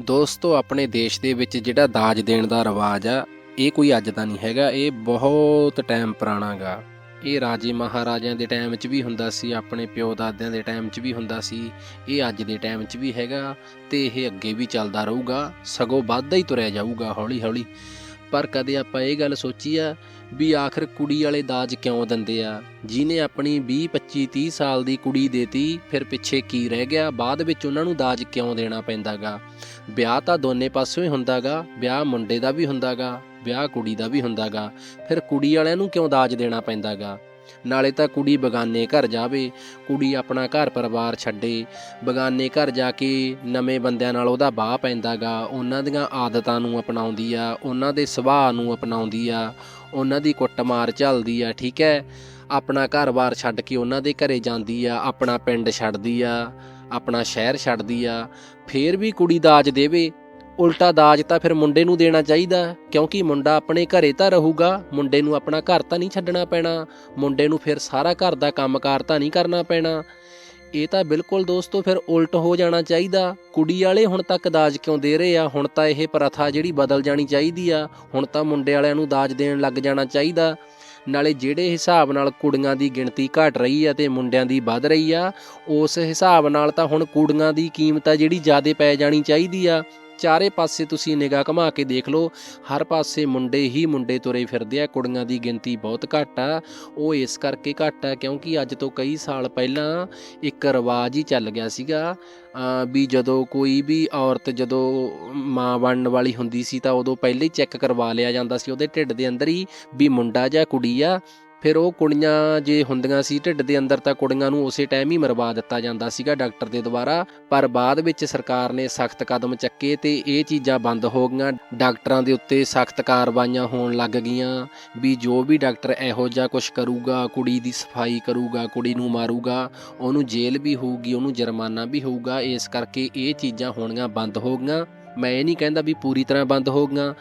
ਦੋਸਤੋ, ਆਪਣੇ ਦੇਸ਼ ਦੇ ਵਿੱਚ ਜਿਹੜਾ ਦਾਜ ਦੇਣ ਦਾ ਰਿਵਾਜ ਆ, ਇਹ ਕੋਈ ਅੱਜ ਦਾ ਨਹੀਂ ਹੈਗਾ, ਇਹ ਬਹੁਤ ਟਾਈਮ ਪੁਰਾਣਾ ਗਾ। ਇਹ ਰਾਜੇ ਮਹਾਰਾਜਿਆਂ ਦੇ ਟਾਈਮ 'ਚ ਵੀ ਹੁੰਦਾ ਸੀ, ਆਪਣੇ ਪਿਓ ਦਾਦਿਆਂ ਦੇ ਟਾਈਮ 'ਚ ਵੀ ਹੁੰਦਾ ਸੀ, ਇਹ ਅੱਜ ਦੇ ਟਾਈਮ 'ਚ ਵੀ ਹੈਗਾ ਤੇ ਇਹ ਅੱਗੇ ਵੀ ਚੱਲਦਾ ਰਹੂਗਾ, ਸਗੋਂ ਵੱਧਦਾ ਹੀ ਤੁਰਿਆ ਜਾਊਗਾ ਹੌਲੀ ਹੌਲੀ ਪਰ ਕਦੇ ਆਪਾਂ ਇਹ ਗੱਲ ਸੋਚੀ ਆ ਵੀ ਆਖਰ ਕੁੜੀ ਵਾਲੇ ਦਾਜ ਕਿਉਂ ਦਿੰਦੇ ਆ? ਜਿਹਨੇ ਆਪਣੀ 20 25 30 ਸਾਲ ਦੀ ਕੁੜੀ ਦੇਤੀ, ਫਿਰ ਪਿੱਛੇ ਕੀ ਰਹਿ ਗਿਆ? ਬਾਅਦ ਵਿੱਚ ਉਹਨਾਂ ਨੂੰ ਦਾਜ ਕਿਉਂ ਦੇਣਾ ਪੈਂਦਾਗਾ? ਵਿਆਹ ਤਾਂ ਦੋਨੇ ਪਾਸਿਓਂ ਹੀ ਹੁੰਦਾਗਾ, ਵਿਆਹ ਮੁੰਡੇ ਦਾ ਵੀ ਹੁੰਦਾਗਾ, ਵਿਆਹ ਕੁੜੀ ਦਾ ਵੀ ਹੁੰਦਾਗਾ, ਫਿਰ ਕੁੜੀ ਵਾਲਿਆਂ ਨੂੰ ਕਿਉਂ ਦਾਜ ਦੇਣਾ ਪੈਂਦਾਗਾ? ਨਾਲੇ ਤਾਂ ਕੁੜੀ ਬਗਾਨੇ ਘਰ ਜਾਵੇ, ਕੁੜੀ ਆਪਣਾ ਘਰ ਪਰਿਵਾਰ ਛੱਡੇ। ਬਗਾਨੇ ਘਰ ਜਾ ਕੇ ਨਵੇਂ ਬੰਦਿਆਂ ਨਾਲ ਉਹਦਾ ਬਾਹ ਪੈਂਦਾਗਾ, ਉਹਨਾਂ ਦੀਆਂ ਆਦਤਾਂ ਨੂੰ ਅਪਣਾਉਂਦੀ ਆ, ਉਹਨਾਂ ਦੇ ਸੁਭਾਅ ਨੂੰ ਅਪਣਾਉਂਦੀ ਆ, ਉਹਨਾਂ ਦੀ ਕੁੱਟਮਾਰ ਝੱਲਦੀ ਆ, ਠੀਕ ਹੈ? ਆਪਣਾ ਘਰ-ਬਾਰ ਛੱਡ ਕੇ ਉਹਨਾਂ ਦੇ ਘਰੇ ਜਾਂਦੀ ਆ, ਆਪਣਾ ਪਿੰਡ ਛੱਡਦੀ ਆ, ਆਪਣਾ ਸ਼ਹਿਰ ਛੱਡਦੀ ਆ, ਫੇਰ ਵੀ ਕੁੜੀ ਦਾਜ ਦੇਵੇ। ਉਲਟਾ ਦਾਜ ਤਾਂ ਫਿਰ ਮੁੰਡੇ ਨੂੰ ਦੇਣਾ ਚਾਹੀਦਾ, ਕਿਉਂਕਿ ਮੁੰਡਾ ਆਪਣੇ ਘਰੇ ਤਾਂ ਰਹੂਗਾ, ਮੁੰਡੇ ਨੂੰ ਆਪਣਾ ਘਰ ਤਾਂ ਨਹੀਂ ਛੱਡਣਾ ਪੈਣਾ, ਮੁੰਡੇ ਨੂੰ ਫਿਰ ਸਾਰਾ ਘਰ ਦਾ ਕੰਮਕਾਰ ਤਾਂ ਨਹੀਂ ਕਰਨਾ ਪੈਣਾ। ਇਹ ਤਾਂ ਬਿਲਕੁਲ ਦੋਸਤੋ ਫਿਰ ਉਲਟ ਹੋ ਜਾਣਾ ਚਾਹੀਦਾ, ਕੁੜੀ ਵਾਲੇ ਹੁਣ ਤੱਕ ਦਾਜ ਕਿਉਂ ਦੇ ਰਹੇ ਆ? ਹੁਣ ਤਾਂ ਇਹ ਪ੍ਰਥਾ ਜਿਹੜੀ ਬਦਲ ਜਾਣੀ ਚਾਹੀਦੀ ਆ, ਹੁਣ ਤਾਂ ਮੁੰਡੇ ਵਾਲਿਆਂ ਨੂੰ ਦਾਜ ਦੇਣ ਲੱਗ ਜਾਣਾ ਚਾਹੀਦਾ। ਨਾਲੇ ਜਿਹੜੇ ਹਿਸਾਬ ਨਾਲ ਕੁੜੀਆਂ ਦੀ ਗਿਣਤੀ ਘਟ ਰਹੀ ਆ ਤੇ ਮੁੰਡਿਆਂ ਦੀ ਵੱਧ ਰਹੀ ਆ, ਉਸ ਹਿਸਾਬ ਨਾਲ ਤਾਂ ਹੁਣ ਕੁੜੀਆਂ ਦੀ ਕੀਮਤ ਆ ਜਿਹੜੀ ਜ਼ਿਆਦਾ ਪੈ ਜਾਣੀ ਚਾਹੀਦੀ ਆ। ਚਾਰੇ ਪਾਸੇ ਤੁਸੀਂ ਨਿਗਾਹ ਘੁਮਾ ਕੇ ਦੇਖ ਲਓ, ਹਰ ਪਾਸੇ ਮੁੰਡੇ ਹੀ ਮੁੰਡੇ ਤੁਰੇ ਫਿਰਦੇ ਆ, ਕੁੜੀਆਂ ਦੀ ਗਿਣਤੀ ਬਹੁਤ ਘੱਟ ਆ। ਉਹ ਇਸ ਕਰਕੇ ਘੱਟ ਆ ਕਿਉਂਕਿ ਅੱਜ ਤੋਂ ਕਈ ਸਾਲ ਪਹਿਲਾਂ ਇੱਕ ਰਿਵਾਜ ਹੀ ਚੱਲ ਗਿਆ ਸੀਗਾ ਵੀ ਜਦੋਂ ਕੋਈ ਵੀ ਔਰਤ ਜਦੋਂ ਮਾਂ ਬਣਨ ਵਾਲੀ ਹੁੰਦੀ ਸੀ ਤਾਂ ਉਦੋਂ ਪਹਿਲੇ ਹੀ ਚੈੱਕ ਕਰਵਾ ਲਿਆ ਜਾਂਦਾ ਸੀ, ਉਹਦੇ ਢਿੱਡ ਦੇ ਅੰਦਰ ਹੀ ਵੀ ਮੁੰਡਾ ਜਾਂ ਕੁੜੀ ਆ ਫਿਰ ਉਹ ਕੁੜੀਆਂ ਜੇ ਹੁੰਦੀਆਂ ਸੀ, ਢਿੱਡ ਦੇ ਅੰਦਰ ਤਾਂ ਕੁੜੀਆਂ ਨੂੰ ਉਸੇ ਟਾਈਮ ਹੀ ਮਰਵਾ ਦਿੱਤਾ ਜਾਂਦਾ ਸੀਗਾ ਡਾਕਟਰ ਦੇ ਦੁਆਰਾ, ਪਰ ਬਾਅਦ ਵਿੱਚ ਸਰਕਾਰ ਨੇ ਸਖਤ ਕਦਮ ਚੱਕੇ ਤੇ ਇਹ ਚੀਜ਼ਾਂ ਬੰਦ ਹੋ ਗਈਆਂ। ਡਾਕਟਰਾਂ ਦੇ ਉੱਤੇ ਸਖਤ ਕਾਰਵਾਈਆਂ ਹੋਣ ਲੱਗ ਗਈਆਂ ਵੀ ਜੋ ਵੀ ਡਾਕਟਰ ਇਹੋ ਜਿਹਾ ਕੁਝ ਕਰੂਗਾ, ਕੁੜੀ ਦੀ ਸਫ਼ਾਈ ਕਰੂਗਾ, ਕੁੜੀ ਨੂੰ ਮਾਰੂਗਾ, ਉਹਨੂੰ ਜੇਲ੍ਹ ਵੀ ਹੋਊਗੀ, ਉਹਨੂੰ ਜੁਰਮਾਨਾ ਵੀ ਹੋਊਗਾ, ਇਸ ਕਰਕੇ ਇਹ ਚੀਜ਼ਾਂ ਹੋਣੀਆਂ ਬੰਦ ਹੋ ਗਈਆਂ। ਮੈਂ ਇਹ ਨਹੀਂ ਕਹਿੰਦਾ ਵੀ ਪੂਰੀ ਤਰ੍ਹਾਂ ਬੰਦ ਹੋ ਗਈਆਂ।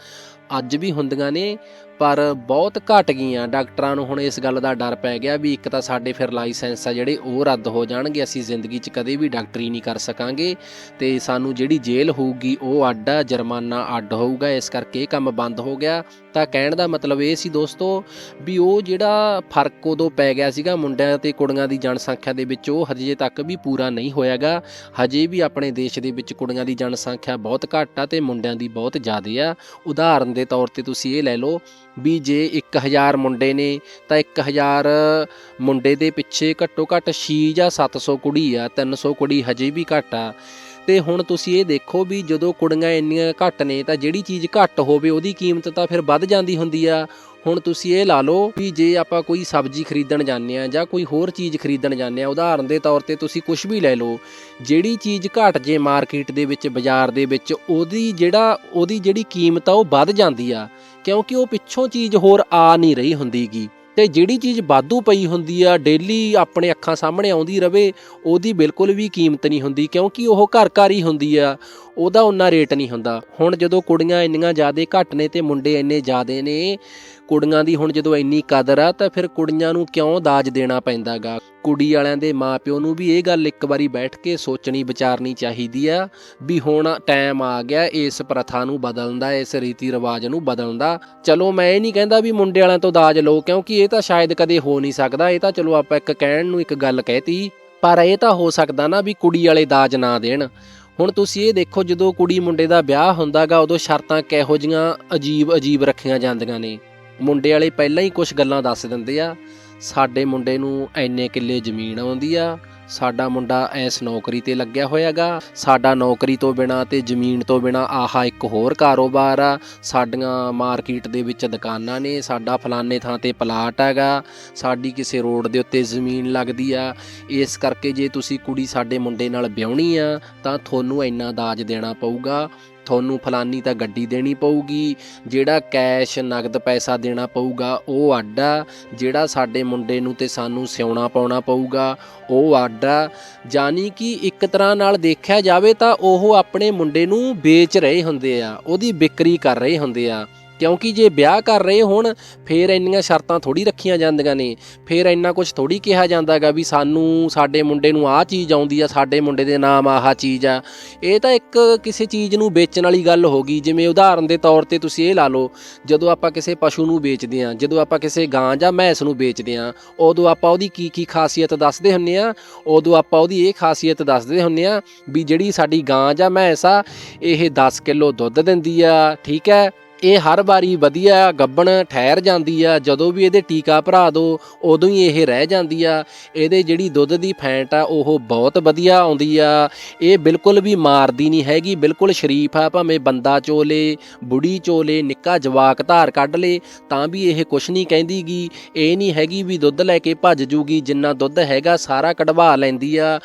ਅੱਜ ਵੀ ਹੁੰਦੀਆਂ ਨੇ ਪਰ ਬਹੁਤ ਘਟ ਗਈਆਂ। ਡਾਕਟਰਾਂ ਨੂੰ ਹੁਣ ਇਸ ਗੱਲ ਦਾ ਡਰ ਪੈ ਗਿਆ ਵੀ ਇੱਕ ਤਾਂ ਸਾਡੇ ਫਿਰ ਲਾਇਸੈਂਸ ਆ ਜਿਹੜੇ ਉਹ ਰੱਦ ਹੋ ਜਾਣਗੇ, ਅਸੀਂ ਜ਼ਿੰਦਗੀ 'ਚ ਕਦੇ ਵੀ ਡਾਕਟਰੀ ਨਹੀਂ ਕਰ ਸਕਾਂਗੇ ਤੇ ਸਾਨੂੰ ਜਿਹੜੀ ਜੇਲ੍ਹ ਹੋਊਗੀ, ਉਹ ਅੱਡ ਆ, ਜੁਰਮਾਨਾ ਅੱਡ ਹੋਊਗਾ, ਇਸ ਕਰਕੇ ਇਹ ਕੰਮ ਬੰਦ ਹੋ ਗਿਆ। ਤਾਂ ਕਹਿਣ ਦਾ ਮਤਲਬ ਇਹ ਸੀ ਦੋਸਤੋ ਵੀ ਉਹ ਜਿਹੜਾ ਫ਼ਰਕ ਉਦੋਂ ਪੈ ਗਿਆ ਸੀਗਾ ਮੁੰਡਿਆਂ ਤੇ ਕੁੜੀਆਂ ਦੀ ਜਨਸੰਖਿਆ ਦੇ ਵਿੱਚ, ਉਹ ਹਜੇ ਤੱਕ ਵੀ ਪੂਰਾ ਨਹੀਂ ਹੋਇਆਗਾ। ਹਜੇ ਵੀ ਆਪਣੇ ਦੇਸ਼ ਦੇ ਵਿੱਚ ਕੁੜੀਆਂ ਦੀ ਜਨਸੰਖਿਆ ਬਹੁਤ ਘੱਟ ਆ ਤੇ ਮੁੰਡਿਆਂ ਦੀ ਬਹੁਤ ਜ਼ਿਆਦਾ ਆ। ਉਦਾਹਰਨ ਦੇ ਤੌਰ ਤੇ ਤੁਸੀਂ ਇਹ ਲੈ ਲਓ ਵੀ ਜੇ 1000 ਮੁੰਡੇ ਨੇ, ਤਾਂ 1000 ਮੁੰਡੇ ਦੇ ਪਿੱਛੇ ਘੱਟੋ ਘੱਟ 6 ਜਾਂ 700 ਕੁੜੀ ਆ 300 ਕੁੜੀ ਹਜੇ ਵੀ ਘੱਟ ਆ। ਤੇ ਹੁਣ ਤੁਸੀਂ ਇਹ ਦੇਖੋ ਵੀ ਜਦੋਂ ਕੁੜੀਆਂ ਇੰਨੀਆਂ ਘੱਟ ਨੇ, ਤਾਂ ਜਿਹੜੀ ਚੀਜ਼ ਘੱਟ ਹੋਵੇ ਉਹਦੀ ਕੀਮਤ ਤਾਂ ਫਿਰ ਵੱਧ ਜਾਂਦੀ ਹੁੰਦੀ ਆ। ਹੁਣ ਤੁਸੀਂ ਇਹ ਲਾ ਲਓ ਵੀ ਜੇ ਆਪਾਂ ਕੋਈ ਸਬਜ਼ੀ ਖਰੀਦਣ ਜਾਂਦੇ ਆ ਜਾਂ ਕੋਈ ਹੋਰ ਚੀਜ਼ ਖਰੀਦਣ ਜਾਂਦੇ ਆ ਉਦਾਹਰਨ ਦੇ ਤੌਰ ਤੇ ਤੁਸੀਂ ਕੁਝ ਵੀ ਲੈ ਲਓ, ਜਿਹੜੀ ਚੀਜ਼ ਘਟ ਜੇ ਮਾਰਕੀਟ ਦੇ ਵਿੱਚ, ਬਾਜ਼ਾਰ ਦੇ ਵਿੱਚ, ਉਹਦੀ ਜਿਹੜਾ, ਉਹਦੀ ਜਿਹੜੀ ਕੀਮਤ ਆ ਉਹ ਵੱਧ ਜਾਂਦੀ ਆ, ਕਿਉਂਕਿ ਉਹ ਪਿੱਛੋਂ ਚੀਜ਼ ਹੋਰ ਆ ਨਹੀਂ ਰਹੀ ਹੁੰਦੀਗੀ। ਤੇ ਜਿਹੜੀ ਚੀਜ਼ ਬਾਧੂ ਪਈ ਹੁੰਦੀ ਆ ਡੇਲੀ ਆਪਣੇ ਅੱਖਾਂ ਸਾਹਮਣੇ ਆਉਂਦੀ ਰਵੇ, ਉਹਦੀ ਬਿਲਕੁਲ ਵੀ ਕੀਮਤ ਨਹੀਂ ਹੁੰਦੀ, ਕਿਉਂਕਿ ਉਹ ਘਰ ਘਰ ਹੀ ਹੁੰਦੀ ਆ, ਉਹਦਾ ਉਨਾ ਰੇਟ ਨਹੀਂ ਹੁੰਦਾ। ਹੁਣ ਜਦੋਂ ਕੁੜੀਆਂ ਇੰਨੀਆਂ ਜ਼ਿਆਦੇ ਘੱਟ ਨੇ ਤੇ ਮੁੰਡੇ ਇੰਨੇ ਜ਼ਿਆਦੇ ਨੇ, ਕੁੜੀਆਂ ਦੀ ਹੁਣ ਜਦੋਂ ਇੰਨੀ ਕਦਰ ਆ, ਤਾਂ ਫਿਰ ਕੁੜੀਆਂ ਨੂੰ ਕਿਉਂ ਦਾਜ ਦੇਣਾ ਪੈਂਦਾਗਾ? ਕੁੜੀ ਵਾਲਿਆਂ ਦੇ ਮਾਪਿਓ ਨੂੰ ਵੀ ਇਹ ਗੱਲ ਇੱਕ ਵਾਰੀ ਬੈਠ ਕੇ ਸੋਚਣੀ, ਵਿਚਾਰਨੀ ਚਾਹੀਦੀ ਆ ਵੀ ਹੁਣ ਟਾਈਮ ਆ ਗਿਆ, ਇਸ ਪ੍ਰਥਾ ਨੂੰ ਬਦਲਣ ਦਾ, ਇਸ ਰੀਤੀ ਰਿਵਾਜ ਨੂੰ ਬਦਲਣ ਦਾ। ਚਲੋ ਮੈਂ ਇਹ ਨਹੀਂ ਕਹਿੰਦਾ ਵੀ ਮੁੰਡੇ ਵਾਲਿਆਂ ਤੋਂ ਦਾਜ ਲਓ, ਕਿਉਂਕਿ ਇਹ ਤਾਂ ਸ਼ਾਇਦ ਕਦੇ ਹੋ ਨਹੀਂ ਸਕਦਾ, ਇਹ ਤਾਂ ਚਲੋ ਆਪਾਂ ਇੱਕ ਕਹਿਣ ਨੂੰ ਇੱਕ ਗੱਲ ਕਹਿਤੀ, ਪਰ ਇਹ ਤਾਂ ਹੋ ਸਕਦਾ ਨਾ ਵੀ ਕੁੜੀ ਵਾਲੇ ਦਾਜ ਨਾ ਦੇਣ। ਹੁਣ ਤੁਸੀਂ ਇਹ ਦੇਖੋ, ਜਦੋਂ ਕੁੜੀ ਮੁੰਡੇ ਦਾ ਵਿਆਹ ਹੁੰਦਾਗਾ, ਉਦੋਂ ਸ਼ਰਤਾਂ ਕਿਹੋ ਜੀਆਂ ਅਜੀਬ ਅਜੀਬ ਰੱਖੀਆਂ ਜਾਂਦੀਆਂ ਨੇ। ਮੁੰਡੇ ਵਾਲੇ ਪਹਿਲਾਂ ਹੀ ਕੁਝ ਗੱਲਾਂ ਦੱਸ ਦਿੰਦੇ ਆ। ਸਾਡੇ ਮੁੰਡੇ ਨੂੰ ਐਨੇ ਕਿੱਲੇ ਜ਼ਮੀਨ ਆਉਂਦੀ ਆ, ਸਾਡਾ ਮੁੰਡਾ ਐਸ ਨੌਕਰੀ ਤੇ ਲੱਗਿਆ ਹੋਇਆਗਾ। ਸਾਡਾ ਨੌਕਰੀ ਤੋਂ ਬਿਨਾ ਤੇ ਜ਼ਮੀਨ ਤੋਂ ਬਿਨਾ ਆਹਾ ਇੱਕ ਹੋਰ ਕਾਰੋਬਾਰ ਆ। ਸਾਡੀਆਂ ਮਾਰਕੀਟ ਦੇ ਵਿੱਚ ਦੁਕਾਨਾਂ ਨੇ, ਸਾਡਾ ਫਲਾਣੇ ਥਾਂ ਤੇ ਪਲਾਟ ਹੈਗਾ। ਸਾਡੀ ਕਿਸੇ ਰੋਡ ਦੇ ਉੱਤੇ ਜ਼ਮੀਨ ਲੱਗਦੀ ਆ। ਇਸ ਕਰਕੇ ਜੇ ਤੁਸੀਂ ਕੁੜੀ ਸਾਡੇ ਮੁੰਡੇ ਨਾਲ ਵਿਆਹਣੀ ਆ, ਤਾਂ ਤੁਹਾਨੂੰ ਇੰਨਾ ਦਾਜ ਦੇਣਾ ਪਊਗਾ। ਤੁਹਾਨੂੰ ਫਲਾਨੀ ਤਾਂ ਗੱਡੀ ਦੇਣੀ ਪਊਗੀ, ਜਿਹੜਾ ਕੈਸ਼ ਨਗਦ ਪੈਸਾ ਦੇਣਾ ਪਊਗਾ, ਉਹ ਅੱਡ ਆ ਜਿਹੜਾ ਸਾਡੇ ਮੁੰਡੇ ਨੂੰ ਤੇ ਸਾਨੂੰ ਸਿਉਣਾ ਪਾਉਣਾ ਪਊਗਾ, ਉਹ ਅੱਡ ਆ ਜਾਨੀ ਕਿ ਇੱਕ ਤਰ੍ਹਾਂ ਨਾਲ ਦੇਖਿਆ ਜਾਵੇ ਤਾਂ ਉਹ ਆਪਣੇ ਮੁੰਡੇ ਨੂੰ ਵੇਚ ਰਹੇ ਹੁੰਦੇ ਆ, ਉਹਦੀ ਵਿਕਰੀ ਕਰ ਰਹੇ ਹੁੰਦੇ ਆ। ਕਿਉਂਕਿ ਜੇ ਵਿਆਹ ਕਰ ਰਹੇ ਹੋਣ, ਫੇਰ ਇੰਨੀਆਂ ਸ਼ਰਤਾਂ ਥੋੜੀ ਰੱਖੀਆਂ ਜਾਂਦੀਆਂ ਨੇ। ਫੇਰ ਇੰਨਾ ਕੁਝ ਥੋੜੀ ਕਿਹਾ ਜਾਂਦਾਗਾ ਵੀ ਸਾਨੂੰ, ਸਾਡੇ ਮੁੰਡੇ ਨੂੰ ਆਹ ਚੀਜ਼ ਆਉਂਦੀ ਆ, ਸਾਡੇ ਮੁੰਡੇ ਦੇ ਨਾਮ ਆਹ ਚੀਜ਼ ਆ। ਇਹ ਤਾਂ ਇੱਕ ਕਿਸੇ ਚੀਜ਼ ਨੂੰ ਵੇਚਣ ਵਾਲੀ ਗੱਲ ਹੋ ਗਈ। ਜਿਵੇਂ ਉਦਾਹਰਨ ਦੇ ਤੌਰ ਤੇ ਤੁਸੀਂ ਇਹ ਲਾ ਲਓ, ਜਦੋਂ ਆਪਾਂ ਕਿਸੇ ਪਸ਼ੂ ਨੂੰ ਵੇਚਦੇ ਆ ਜਦੋਂ ਆਪਾਂ ਕਿਸੇ ਗਾਂ ਜਾਂ ਮੈਂਸ ਨੂੰ ਵੇਚਦੇ ਆ ਉਦੋਂ ਆਪਾਂ ਉਹਦੀ ਕੀ ਕੀ ਖਾਸੀਅਤ ਦੱਸਦੇ ਹੁੰਨੇ ਆ ਉਦੋਂ ਆਪਾਂ ਉਹਦੀ ਇਹ ਖਾਸੀਅਤ ਦੱਸਦੇ ਹੁੰਨੇ ਆ ਵੀ ਜਿਹੜੀ ਸਾਡੀ ਗਾਂ ਜਾਂ ਮੈਂਸ ਆ, ਇਹ 10 ਕਿਲੋ ਦੁੱਧ ਦਿੰਦੀ ਆ, ਠੀਕ ਹੈ? ਇਹ ਹਰ ਵਾਰੀ ਵਧੀਆ ਗੱਬਣ ਠਹਿਰ ਜਾਂਦੀ ਆ, ਜਦੋਂ ਵੀ ਇਹਦੇ ਟੀਕਾ ਭਰਾ ਦੋ, ਉਦੋਂ ਹੀ ਇਹ ਰਹਿ ਜਾਂਦੀ ਆ। ਇਹਦੇ ਜਿਹੜੀ ਦੁੱਧ ਦੀ ਫੈਂਟ ਆ, ਉਹ ਬਹੁਤ ਵਧੀਆ ਆਉਂਦੀ ਆ। ਇਹ ਬਿਲਕੁਲ ਵੀ ਮਾਰਦੀ ਨਹੀਂ ਹੈਗੀ, ਬਿਲਕੁਲ ਸ਼ਰੀਫ ਆ, ਭਾਵੇਂ ਬੰਦਾ ਚੋਲੇ, ਬੁੜੀ ਚੋਲੇ, ਨਿੱਕਾ ਜਵਾਕ ਧਾਰ ਕੱਢ ਲੇ, ਤਾਂ ਵੀ ਇਹ ਕੁਛ ਨਹੀਂ ਕਹਿੰਦੀਗੀ। ਇਹ ਨਹੀਂ ਹੈਗੀ ਵੀ ਦੁੱਧ ਲੈ ਕੇ ਭੱਜ ਜੂਗੀ, ਜਿੰਨਾ ਦੁੱਧ ਹੈਗਾ ਸਾਰਾ ਕਢਵਾ ਲੈਂਦੀ ਆ।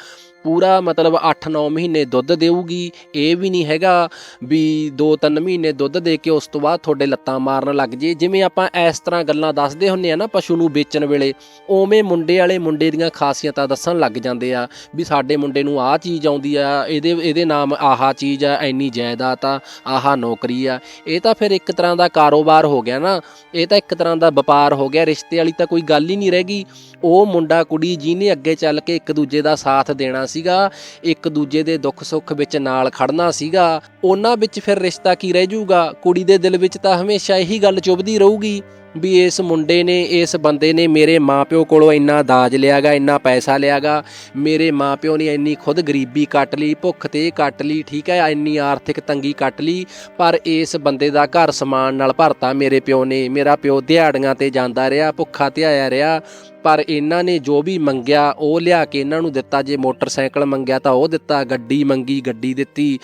ਪੂਰਾ ਮਤਲਬ 8-9 ਮਹੀਨੇ ਦੁੱਧ ਦੇਊਗੀ। ਇਹ ਵੀ ਨਹੀਂ ਹੈਗਾ ਵੀ 2-3 ਮਹੀਨੇ ਦੁੱਧ ਦੇ ਕੇ ਉਸ ਤੋਂ ਬਾਅਦ ਤੁਹਾਡੇ ਲੱਤਾਂ ਮਾਰਨ ਲੱਗ ਜੇ। ਜਿਵੇਂ ਆਪਾਂ ਇਸ ਤਰ੍ਹਾਂ ਗੱਲਾਂ ਦੱਸਦੇ ਹੁੰਨੇ ਆ ਨਾ ਪਸ਼ੂ ਨੂੰ ਵੇਚਣ ਵੇਲੇ, ਉਵੇਂ ਮੁੰਡੇ ਵਾਲੇ ਮੁੰਡੇ ਦੀਆਂ ਖਾਸੀਅਤਾਂ ਦੱਸਣ ਲੱਗ ਜਾਂਦੇ ਆ ਵੀ ਸਾਡੇ ਮੁੰਡੇ ਨੂੰ ਆਹ ਚੀਜ਼ ਆਉਂਦੀ ਆ, ਇਹਦੇ ਇਹਦੇ ਨਾਮ ਆਹਾ ਚੀਜ਼ ਆ, ਇੰਨੀ ਜਾਇਦਾਦ ਆ, ਆਹਾ ਨੌਕਰੀ ਆ। ਇਹ ਤਾਂ ਫਿਰ ਇੱਕ ਤਰ੍ਹਾਂ ਦਾ ਕਾਰੋਬਾਰ ਹੋ ਗਿਆ ਨਾ। ਇਹ ਤਾਂ ਇੱਕ ਤਰ੍ਹਾਂ ਦਾ ਵਪਾਰ ਹੋ ਗਿਆ। ਰਿਸ਼ਤੇ ਵਾਲੀ ਤਾਂ ਕੋਈ ਗੱਲ ਹੀ ਨਹੀਂ ਰਹਿ ਗਈ। ਉਹ ਮੁੰਡਾ ਕੁੜੀ ਜਿਹਨੇ ਅੱਗੇ ਚੱਲ ਕੇ ਇੱਕ ਦੂਜੇ ਦਾ ਸਾਥ ਦੇਣਾ ਸੀਗਾ, ਇੱਕ ਦੂਜੇ ਦੇ ਦੁੱਖ ਸੁੱਖ ਵਿੱਚ ਨਾਲ ਖੜਨਾ ਸੀਗਾ, ਉਹਨਾਂ ਵਿੱਚ ਫਿਰ ਰਿਸ਼ਤਾ ਕੀ ਰਹਿ ਜਾਊਗਾ? ਕੁੜੀ ਦੇ ਦਿਲ ਵਿੱਚ ਤਾਂ ਹਮੇਸ਼ਾ ਇਹੀ ਗੱਲ ਚੁਭਦੀ ਰਹੂਗੀ। ਵੀ ਇਸ ਮੁੰਡੇ ਨੇ, ਇਸ ਬੰਦੇ ਨੇ ਮੇਰੇ ਮਾਪਿਓ ਕੋਲੋਂ ਇੰਨਾ ਦਾਜ ਲਿਆਗਾ, ਇੰਨਾ ਪੈਸਾ ਲਿਆਗਾ। ਮੇਰੇ ਮਾਪਿਓ ਨੇ ਇੰਨੀ ਖੁਦ ਗਰੀਬੀ ਕੱਟ ਲਈ, ਭੁੱਖ ਤੇ ਕੱਟ ਲਈ, ਠੀਕ ਹੈ, ਇੰਨੀ ਆਰਥਿਕ ਤੰਗੀ ਕੱਟ ਲਈ, ਪਰ ਇਸ ਬੰਦੇ ਦਾ ਘਰ ਸਮਾਨ ਨਾਲ ਭਰਤਾ ਮੇਰੇ ਪਿਓ ਨੇ। ਮੇਰਾ ਪਿਓ ਦਿਹਾੜੀਆਂ ਤੇ ਜਾਂਦਾ ਰਿਹਾ, ਭੁੱਖਾ ਧਿਆਇਆ ਰਿਹਾ, ਪਰ ਇਹਨਾਂ ਨੇ ਜੋ ਵੀ ਮੰਗਿਆ, ਉਹ ਲਿਆ ਕੇ ਇਹਨਾਂ ਨੂੰ ਦਿੱਤਾ। ਜੇ ਮੋਟਰਸਾਈਕਲ ਮੰਗਿਆ ਤਾਂ ਉਹ ਦਿੱਤਾ, ਗੱਡੀ ਮੰਗੀ, ਗੱਡੀ ਦਿੱਤੀ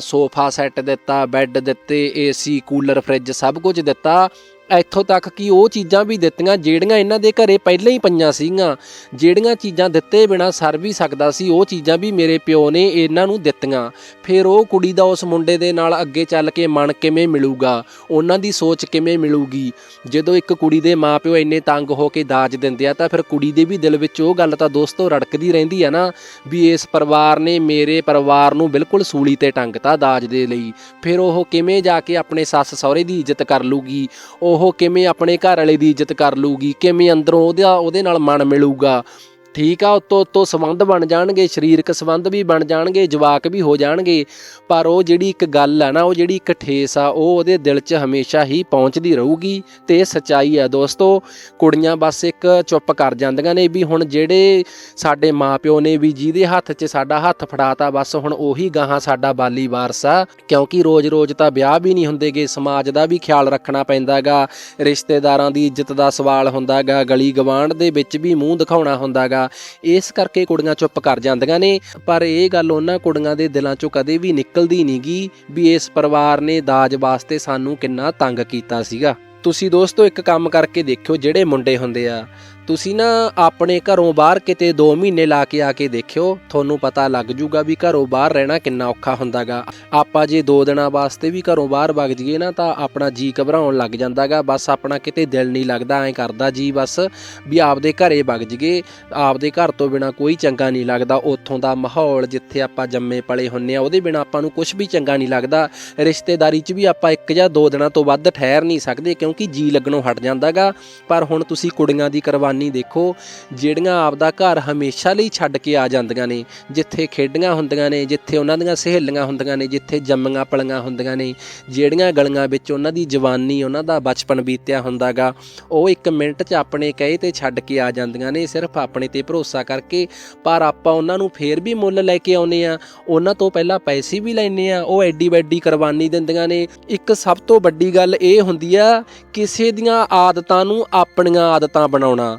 ਸੋਫਾ ਸੈੱਟ ਦਿੱਤਾ, ਬੈੱਡ ਦਿੱਤੇ, ਏਸੀ, ਕੂਲਰ, ਫ੍ਰਿਜ ਸਭ ਕੁਝ ਦਿੱਤਾ। ਇੱਥੋਂ ਤੱਕ ਕਿ ਉਹ ਚੀਜ਼ਾਂ ਵੀ ਦਿੱਤੀਆਂ ਜਿਹੜੀਆਂ ਇਹਨਾਂ ਦੇ ਘਰੇ ਪਹਿਲਾਂ ਹੀ ਪਈਆਂ ਸੀਗੀਆਂ। ਜਿਹੜੀਆਂ ਚੀਜ਼ਾਂ ਦਿੱਤੇ ਬਿਨਾ ਸਰ ਵੀ ਸਕਦਾ ਸੀ, ਉਹ ਚੀਜ਼ਾਂ ਵੀ ਮੇਰੇ ਪਿਓ ਨੇ ਇਹਨਾਂ ਨੂੰ ਦਿੱਤੀਆਂ। ਫਿਰ ਉਹ ਕੁੜੀ ਦਾ ਉਸ ਮੁੰਡੇ ਦੇ ਨਾਲ ਅੱਗੇ ਚੱਲ ਕੇ ਮਨ ਕਿਵੇਂ ਮਿਲੂਗਾ, ਉਹਨਾਂ ਦੀ ਸੋਚ ਕਿਵੇਂ ਮਿਲੂਗੀ। ਜਦੋਂ ਇੱਕ ਕੁੜੀ ਦੇ ਮਾਪਿਓ ਇੰਨੇ ਤੰਗ ਹੋ ਕੇ ਦਾਜ ਦਿੰਦੇ ਆ, ਤਾਂ ਫਿਰ ਕੁੜੀ ਦੇ ਵੀ ਦਿਲ ਵਿੱਚ ਉਹ ਗੱਲ ਤਾਂ ਦੋਸਤੋ ਰੜਕਦੀ ਰਹਿੰਦੀ ਆ ਨਾ, ਵੀ ਇਸ ਪਰਿਵਾਰ ਨੇ ਮੇਰੇ ਪਰਿਵਾਰ ਨੂੰ ਬਿਲਕੁਲ ਸੂਲੀ ਤੇ ਟੰਗਤਾ ਦਾਜ ਦੇ ਲਈ। ਫਿਰ ਉਹ ਕਿਵੇਂ ਜਾ ਕੇ ਆਪਣੇ ਸੱਸ ਸਹੁਰੇ ਦੀ ਇੱਜ਼ਤ ਕਰ ਲੂਗੀ, ਉਹ ਉਹ ਕਿਵੇਂ ਆਪਣੇ ਘਰ ਵਾਲੇ ਦੀ ਇੱਜ਼ਤ ਕਰ ਲੂਗੀ ਕਿਵੇਂ ਅੰਦਰੋਂ ਉਹਦਾ ਉਹਦੇ ਨਾਲ ਮਨ ਮਿਲੂਗਾ? ਠੀਕ ਆ, ਉਤੋਂ ਉਤੋਂ ਸੰਬੰਧ ਬਣ ਜਾਣਗੇ, ਸਰੀਰਕ ਸੰਬੰਧ ਵੀ ਬਣ ਜਾਣਗੇ, ਜਵਾਕ ਵੀ ਹੋ ਜਾਣਗੇ, ਪਰ ਉਹ ਜਿਹੜੀ ਇੱਕ ਗੱਲ ਆ ਨਾ, ਉਹ ਜਿਹੜੀ ਇੱਕ ਠੇਸ ਆ, ਉਹ ਉਹਦੇ ਦਿਲ 'ਚ ਹਮੇਸ਼ਾ ਹੀ ਪਹੁੰਚਦੀ ਰਹੂਗੀ ਤੇ ਇਹ ਸਚਾਈ ਆ ਦੋਸਤੋ। ਕੁੜੀਆਂ ਬਸ ਇੱਕ ਚੁੱਪ ਕਰ ਜਾਂਦੀਆਂ ਨੇ ਵੀ ਹੁਣ ਜਿਹੜੇ ਸਾਡੇ ਮਾਪਿਓ ਨੇ ਵੀ ਜਿਹਦੇ ਹੱਥ 'ਚ ਸਾਡਾ ਹੱਥ ਫੜਾਤਾ, ਬਸ ਹੁਣ ਉਹੀ ਗਾਹਾਂ ਸਾਡਾ ਬਾਲੀ ਵਾਰਸ ਆ, ਕਿਉਂਕਿ ਰੋਜ਼-ਰੋਜ਼ ਤਾਂ ਵਿਆਹ ਵੀ ਨਹੀਂ ਹੁੰਦੇਗੇ, ਸਮਾਜ ਦਾ ਵੀ ਖਿਆਲ ਰੱਖਣਾ ਪੈਂਦਾਗਾ, ਰਿਸ਼ਤੇਦਾਰਾਂ ਦੀ ਇੱਜ਼ਤ ਦਾ ਸਵਾਲ ਹੁੰਦਾਗਾ ਗਲੀ ਗਵਾਂਢ ਦੇ ਵਿੱਚ ਵੀ ਮੂੰਹ ਦਿਖਾਉਣਾ ਹੁੰਦਾਗਾ ਇਸ ਕਰਕੇ ਕੁੜੀਆਂ ਚੁੱਪ ਕਰ ਜਾਂਦੀਆਂ ਨੇ। ਪਰ ਇਹ ਗੱਲ ਉਹਨਾਂ ਕੁੜੀਆਂ ਦੇ ਦਿਲਾਂ 'ਚੋਂ ਕਦੇ ਵੀ ਨਿਕਲਦੀ ਨਹੀਂਗੀ ਵੀ ਇਸ ਪਰਿਵਾਰ ਨੇ ਦਾਜ ਵਾਸਤੇ ਸਾਨੂੰ ਕਿੰਨਾ ਤੰਗ ਕੀਤਾ ਸੀਗਾ। ਤੁਸੀਂ ਦੋਸਤੋ, ਇੱਕ ਕੰਮ ਕਰਕੇ ਦੇਖਿਓ ਜਿਹੜੇ ਮੁੰਡੇ ਹੁੰਦੇ ਆ। ਤੁਸੀਂ ਨਾ ਆਪਣੇ ਘਰੋਂ ਬਾਹਰ ਕਿਤੇ 2 ਮਹੀਨੇ ਲਾ ਕੇ ਆ ਕੇ ਦੇਖਿਓ, ਤੁਹਾਨੂੰ ਪਤਾ ਲੱਗ ਜੂਗਾ ਵੀ ਘਰੋਂ ਬਾਹਰ ਰਹਿਣਾ ਕਿੰਨਾ ਔਖਾ ਹੁੰਦਾਗਾ। ਆਪਾਂ ਜੇ 2 ਦਿਨਾਂ ਵਾਸਤੇ ਵੀ ਘਰੋਂ ਬਾਹਰ ਵਗ ਜਾਈਏ ਨਾ, ਤਾਂ ਆਪਣਾ ਜੀ ਘਬਰਾਉਣ ਲੱਗ ਜਾਂਦਾਗਾ। ਬਸ ਆਪਣਾ ਕਿਤੇ ਦਿਲ ਨਹੀਂ ਲੱਗਦਾ, ਐਂ ਕਰਦਾ ਜੀ ਬਸ ਵੀ ਆਪਦੇ ਘਰੇ ਵਗ ਜਾਈਏ। ਆਪਦੇ ਘਰ ਤੋਂ ਬਿਨਾ ਕੋਈ ਚੰਗਾ ਨਹੀਂ ਲੱਗਦਾ। ਉੱਥੋਂ ਦਾ ਮਾਹੌਲ ਜਿੱਥੇ ਆਪਾਂ ਜੰਮੇ ਪਲੇ ਹੁੰਨੇ ਆ, ਉਹਦੇ ਬਿਨਾ ਆਪਾਂ ਨੂੰ ਕੁਝ ਵੀ ਚੰਗਾ ਨਹੀਂ ਲੱਗਦਾ। ਰਿਸ਼ਤੇਦਾਰੀ 'ਚ ਵੀ ਆਪਾਂ ਇੱਕ ਜਾਂ ਦੋ ਦਿਨਾਂ ਤੋਂ ਵੱਧ ਠਹਿਰ ਨਹੀਂ ਸਕਦੇ, ਕਿਉਂਕਿ ਜੀ ਲੱਗਣੋਂ ਹਟ ਜਾਂਦਾਗਾ। ਪਰ ਹੁਣ ਤੁਸੀਂ ਕੁੜੀਆਂ ਦੀ ਕਰਵਾ ਕੁਰਬਾਨੀ ਦੇਖੋ, ਜਿਹੜੀਆਂ ਆਪਦਾ ਘਰ ਹਮੇਸ਼ਾ ਲਈ ਛੱਡ ਕੇ ਆ ਜਾਂਦੀਆਂ ਨੇ, ਜਿੱਥੇ ਖੇਡੀਆਂ ਹੁੰਦੀਆਂ ਨੇ, ਜਿੱਥੇ ਉਹਨਾਂ ਦੀਆਂ ਸਹੇਲੀਆਂ ਹੁੰਦੀਆਂ ਨੇ, ਜਿੱਥੇ ਜੰਮੀਆਂ ਪਲੀਆਂ ਹੁੰਦੀਆਂ ਨੇ, ਜਿਹੜੀਆਂ ਗਲੀਆਂ ਵਿੱਚ ਉਹਨਾਂ ਦੀ ਜਵਾਨੀ, ਉਹਨਾਂ ਦਾ ਬਚਪਨ ਬੀਤਿਆ ਹੁੰਦਾਗਾ, ਉਹ ਇੱਕ ਮਿੰਟ 'ਚ ਆਪਣੇ ਕਹੇ ਤੇ ਛੱਡ ਕੇ ਆ ਜਾਂਦੀਆਂ ਨੇ, ਸਿਰਫ ਆਪਣੇ ਤੇ ਭਰੋਸਾ ਕਰਕੇ, ਪਰ ਆਪਾਂ ਉਹਨਾਂ ਨੂੰ ਫੇਰ ਵੀ ਮੁੱਲ ਲੈ ਕੇ ਆਉਨੇ ਆ ਉਹਨਾਂ ਤੋਂ ਪਹਿਲਾਂ ਪੈਸੇ ਵੀ ਲੈਨੇ ਆ ਉਹ ਐਡੀ ਵੱਡੀ ਕੁਰਬਾਨੀ ਦਿੰਦੀਆਂ ਨੇ। ਇੱਕ ਸਭ ਤੋਂ ਵੱਡੀ ਗੱਲ ਇਹ ਹੁੰਦੀ ਆ, ਕਿਸੇ ਦੀਆਂ ਆਦਤਾਂ ਨੂੰ ਆਪਣੀਆਂ ਆਦਤਾਂ ਬਣਾਉਣਾ।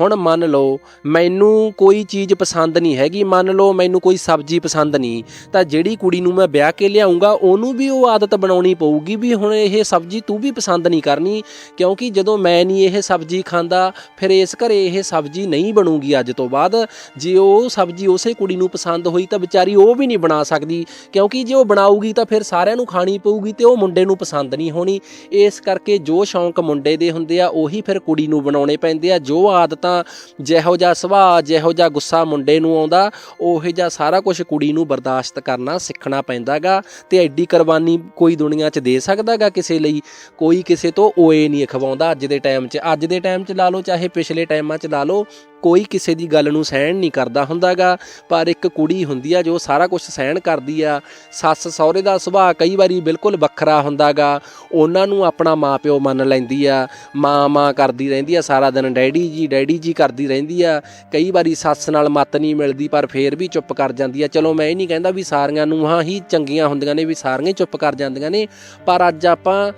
ਹੁਣ ਮੰਨ ਲਓ, ਮੈਨੂੰ ਕੋਈ ਚੀਜ਼ ਪਸੰਦ ਨਹੀਂ ਹੈਗੀ, ਮੰਨ ਲਓ ਮੈਨੂੰ ਕੋਈ ਸਬਜ਼ੀ ਪਸੰਦ ਨਹੀਂ, ਤਾਂ ਜਿਹੜੀ ਕੁੜੀ ਨੂੰ ਮੈਂ ਵਿਆਹ ਕੇ ਲਿਆਉਂਗਾ ਉਹਨੂੰ ਵੀ ਉਹ ਆਦਤ ਬਣਾਉਣੀ ਪਊਗੀ ਵੀ ਹੁਣ ਇਹ ਸਬਜ਼ੀ ਤੂੰ ਵੀ ਪਸੰਦ ਨਹੀਂ ਕਰਨੀ, ਕਿਉਂਕਿ ਜਦੋਂ ਮੈਂ ਨਹੀਂ ਇਹ ਸਬਜ਼ੀ ਖਾਂਦਾ, ਫਿਰ ਇਸ ਘਰੇ ਇਹ ਸਬਜ਼ੀ ਨਹੀਂ ਬਣੂਗੀ ਅੱਜ ਤੋਂ ਬਾਅਦ। ਜੇ ਉਹ ਸਬਜ਼ੀ ਉਸੇ ਕੁੜੀ ਨੂੰ ਪਸੰਦ ਹੋਈ ਤਾਂ ਵਿਚਾਰੀ ਉਹ ਵੀ ਨਹੀਂ ਬਣਾ ਸਕਦੀ, ਕਿਉਂਕਿ ਜੇ ਉਹ ਬਣਾਊਗੀ ਤਾਂ ਫਿਰ ਸਾਰਿਆਂ ਨੂੰ ਖਾਣੀ ਪਊਗੀ ਤੇ ਉਹ ਮੁੰਡੇ ਨੂੰ ਪਸੰਦ ਨਹੀਂ ਹੋਣੀ। ਇਸ ਕਰਕੇ ਜੋ ਸ਼ੌਂਕ ਮੁੰਡੇ ਦੇ ਹੁੰਦੇ ਆ, ਉਹੀ ਫਿਰ ਕੁੜੀ ਨੂੰ ਬਣਾਉਣੇ ਪੈਂਦੇ ਆ, ਜੋ ਆਦਤ ਤਾਂ ਜਿਹੋ ਜਿਹਾ ਸੁਭਾਅ, ਜਿਹੋ ਜਿਹਾ ਗੁੱਸਾ ਮੁੰਡੇ ਨੂੰ ਆਉਂਦਾ, ਉਹੋ ਜਿਹਾ ਸਾਰਾ ਕੁਝ ਕੁੜੀ ਨੂੰ ਬਰਦਾਸ਼ਤ ਕਰਨਾ ਸਿੱਖਣਾ ਪੈਂਦਾਗਾ ਤੇ ਐਡੀ ਕੁਰਬਾਨੀ ਕੋਈ ਦੁਨੀਆ 'ਚ ਦੇ ਸਕਦਾਗਾ ਕਿਸੇ ਲਈ? ਕੋਈ ਕਿਸੇ ਤੋਂ ਓਏ ਨਹੀਂ ਖਵਾਉਂਦਾ ਅੱਜ ਦੇ ਟਾਈਮ 'ਚ। ਅੱਜ ਦੇ ਟਾਈਮ 'ਚ ਲਾ ਲਓ, ਚਾਹੇ ਪਿਛਲੇ ਟਾਈਮਾਂ 'ਚ ਲਾ ਲਓ ਕੋਈ ਕਿਸੇ ਦੀ ਗੱਲ ਨੂੰ ਸਹਿਣ ਨਹੀਂ ਕਰਦਾ ਹੁੰਦਾਗਾ, ਪਰ ਇੱਕ ਕੁੜੀ ਹੁੰਦੀ ਆ ਜੋ ਸਾਰਾ ਕੁਝ ਸਹਿਣ ਕਰਦੀ ਆ। ਸੱਸ ਸਹੁਰੇ ਦਾ ਸੁਭਾਅ ਕਈ ਵਾਰੀ ਬਿਲਕੁਲ ਵੱਖਰਾ ਹੁੰਦਾਗਾ। ਉਹਨਾਂ ਨੂੰ ਆਪਣਾ ਮਾਪਿਓ ਮੰਨ ਲੈਂਦੀ ਆ। ਮਾਂ ਮਾਂ ਕਰਦੀ ਰਹਿੰਦੀ ਆ ਸਾਰਾ ਦਿਨ, ਡੈਡੀ ਜੀ ਡੈਡੀ ਜੀ ਕਰਦੀ ਰਹਿੰਦੀ ਆ। ਕਈ ਵਾਰੀ ਸੱਸ ਨਾਲ ਮੱਤ ਨਹੀਂ ਮਿਲਦੀ, ਪਰ ਫੇਰ ਵੀ ਚੁੱਪ ਕਰ ਜਾਂਦੀ ਆ। ਚਲੋ ਮੈਂ ਇਹ ਨਹੀਂ ਕਹਿੰਦਾ ਵੀ ਸਾਰੀਆਂ ਨੂੰ ਹਾਂ ਹੀ ਚੰਗੀਆਂ ਹੁੰਦੀਆਂ ਨੇ, ਵੀ ਸਾਰੀਆਂ ਹੀ ਚੁੱਪ ਕਰ ਜਾਂਦੀਆਂ ਨੇ, ਪਰ ਅੱਜ ਆਪਾਂ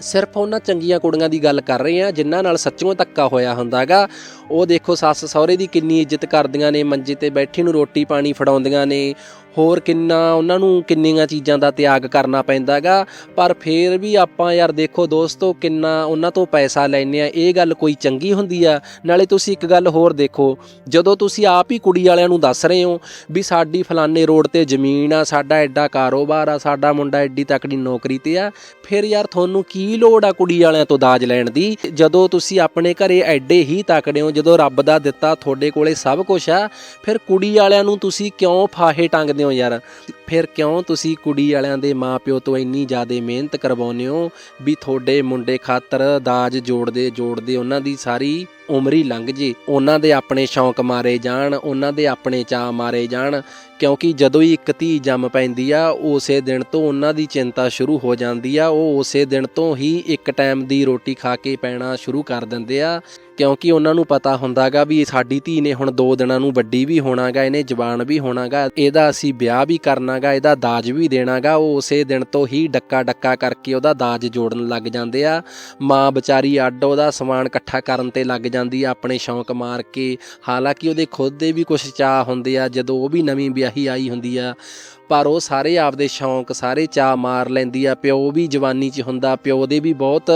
ਸਿਰਫ ਉਹਨਾਂ ਚੰਗੀਆਂ ਕੁੜੀਆਂ ਦੀ ਗੱਲ ਕਰ ਰਹੇ ਆ ਜਿਨ੍ਹਾਂ ਨਾਲ ਸੱਚੋਂ ਧੱਕਾ ਹੋਇਆ ਹੁੰਦਾਗਾ। ਉਹ ਦੇਖੋ ਸੱਸ ਸਹੁਰੇ ਦੀ ਕਿੰਨੀ ਇੱਜ਼ਤ ਕਰਦੀਆਂ ਨੇ, ਮੰਜੇ ਤੇ ਬੈਠੀ ਨੂੰ ਰੋਟੀ ਪਾਣੀ ਫੜਾਉਂਦੀਆਂ ਨੇ ਹੋਰ ਕਿੰਨਾ, ਉਹਨਾਂ ਨੂੰ ਕਿੰਨੀਆਂ ਚੀਜ਼ਾਂ ਦਾ ਤਿਆਗ ਕਰਨਾ ਪੈਂਦਾਗਾ। ਪਰ ਫੇਰ ਵੀ ਆਪਾਂ ਯਾਰ ਦੇਖੋ ਦੋਸਤੋ, ਕਿੰਨਾ ਉਹਨਾਂ ਤੋਂ ਪੈਸਾ ਲੈਨੇ ਆ, ਇਹ ਗੱਲ ਕੋਈ ਚੰਗੀ ਹੁੰਦੀ ਆ। ਨਾਲੇ ਤੁਸੀਂ ਇੱਕ ਗੱਲ ਹੋਰ ਦੇਖੋ, ਜਦੋਂ ਤੁਸੀਂ ਆਪ ਹੀ ਕੁੜੀ ਵਾਲਿਆਂ ਨੂੰ ਦੱਸ ਰਹੇ ਹੋ ਵੀ ਸਾਡੀ ਫਲਾਣੇ ਰੋਡ ਤੇ ਜ਼ਮੀਨ ਆ, ਸਾਡਾ ਐਡਾ ਕਾਰੋਬਾਰ ਆ, ਸਾਡਾ ਮੁੰਡਾ ਐਡੀ ਤਕੜੀ ਨੌਕਰੀ ਤੇ ਆ, ਫਿਰ ਯਾਰ ਤੁਹਾਨੂੰ ਕੀ ਲੋੜ ਆ ਕੁੜੀ ਵਾਲਿਆਂ ਤੋਂ ਦਾਜ ਲੈਣ ਦੀ? ਜਦੋਂ ਤੁਸੀਂ ਆਪਣੇ ਘਰੇ ਐਡੇ ਹੀ ਤਕੜੇ ਹੋ, ਜਦੋਂ ਰੱਬ ਦਾ ਦਿੱਤਾ, ਤੁਹਾਡੇ ਕੋਲੇ ਸਭ ਕੁਝ ਆ, ਫਿਰ ਕੁੜੀ ਵਾਲਿਆਂ ਨੂੰ ਤੁਸੀਂ ਕਿਉਂ ਫਾਹੇ ਟੰਗਦੇ ਹੋ ਯਾਰ। ਫਿਰ ਕਿਉਂ ਤੁਸੀਂ ਕੁੜੀ ਵਾਲਿਆਂ ਦੇ ਮਾਪਿਓ ਤੋਂ ਇੰਨੀ ਜ਼ਿਆਦਾ ਮਿਹਨਤ ਕਰਵਾਉਂਦੇ ਹੋ ਵੀ ਤੁਹਾਡੇ ਮੁੰਡੇ ਖਾਤਰ ਦਾਜ ਜੋੜਦੇ ਜੋੜਦੇ ਉਹਨਾਂ ਦੀ ਸਾਰੀ ਉਮਰ ਹੀ ਲੰਘ ਜੇ, ਉਹਨਾਂ ਦੇ ਆਪਣੇ ਸ਼ੌਂਕ ਮਾਰੇ ਜਾਣ, ਉਹਨਾਂ ਦੇ ਆਪਣੇ ਚਾਅ ਮਾਰੇ ਜਾਣ, ਕਿਉਂਕਿ ਜਦੋਂ ਹੀ ਇੱਕ ਧੀ ਜੰਮ ਪੈਂਦੀ ਆ, ਉਸੇ ਦਿਨ ਤੋਂ ਉਹਨਾਂ ਦੀ ਚਿੰਤਾ ਸ਼ੁਰੂ ਹੋ ਜਾਂਦੀ ਆ, ਉਹ ਉਸੇ ਦਿਨ ਤੋਂ ਹੀ ਇੱਕ ਟਾਈਮ ਦੀ ਰੋਟੀ ਖਾ ਕੇ ਪੈਣਾ ਸ਼ੁਰੂ ਕਰ ਦਿੰਦੇ ਆ, ਕਿਉਂਕਿ ਉਹਨਾਂ ਨੂੰ ਪਤਾ ਹੁੰਦਾਗਾ ਵੀ ਸਾਡੀ ਧੀ ਨੇ ਹੁਣ 2 ਦਿਨਾਂ ਨੂੰ ਵੱਡੀ ਵੀ ਹੋਣਾਗਾ, ਇਹਨੇ ਜਵਾਨ ਵੀ ਹੋਣਾਗਾ, ਇਹਦਾ ਅਸੀਂ ਵਿਆਹ ਵੀ ਕਰਨਾਗਾ, ਇਹਦਾ ਦਾਜ ਵੀ ਦੇਣਾਗਾ, ਉਹ ਉਸੇ ਦਿਨ ਤੋਂ ਹੀ ਡੱਕਾ ਡੱਕਾ ਕਰਕੇ ਉਹਦਾ ਦਾਜ ਜੋੜਨ ਲੱਗ ਜਾਂਦੇ ਆ, ਮਾਂ ਵਿਚਾਰੀ ਅੱਡ ਉਹਦਾ ਸਮਾਨ ਇਕੱਠਾ ਕਰਨ ਤੇ ਲੱਗ ਜਾਂਦੀ ਆ, ਆਪਣੇ ਸ਼ੌਂਕ ਮਾਰ ਕੇ। ਹਾਲਾਂਕਿ ਉਹਦੇ ਖੁਦ ਦੇ ਵੀ ਕੁਝ ਚਾਹ ਹੁੰਦੇ ਆ, ਜਦੋਂ ਉਹ ਵੀ ਨਵੀਂ ਵਿਆਹੀ ਆਈ ਹੁੰਦੀ ਆ ਪਰ ਉਹ ਸਾਰੇ ਆਪਦੇ ਸ਼ੌਂਕ, ਸਾਰੇ ਚਾਹ ਮਾਰ ਲੈਂਦੀ ਆ। ਪਿਓ ਵੀ ਜਵਾਨੀ 'ਚ ਹੁੰਦਾ, ਪਿਓ ਦੇ ਵੀ ਬਹੁਤ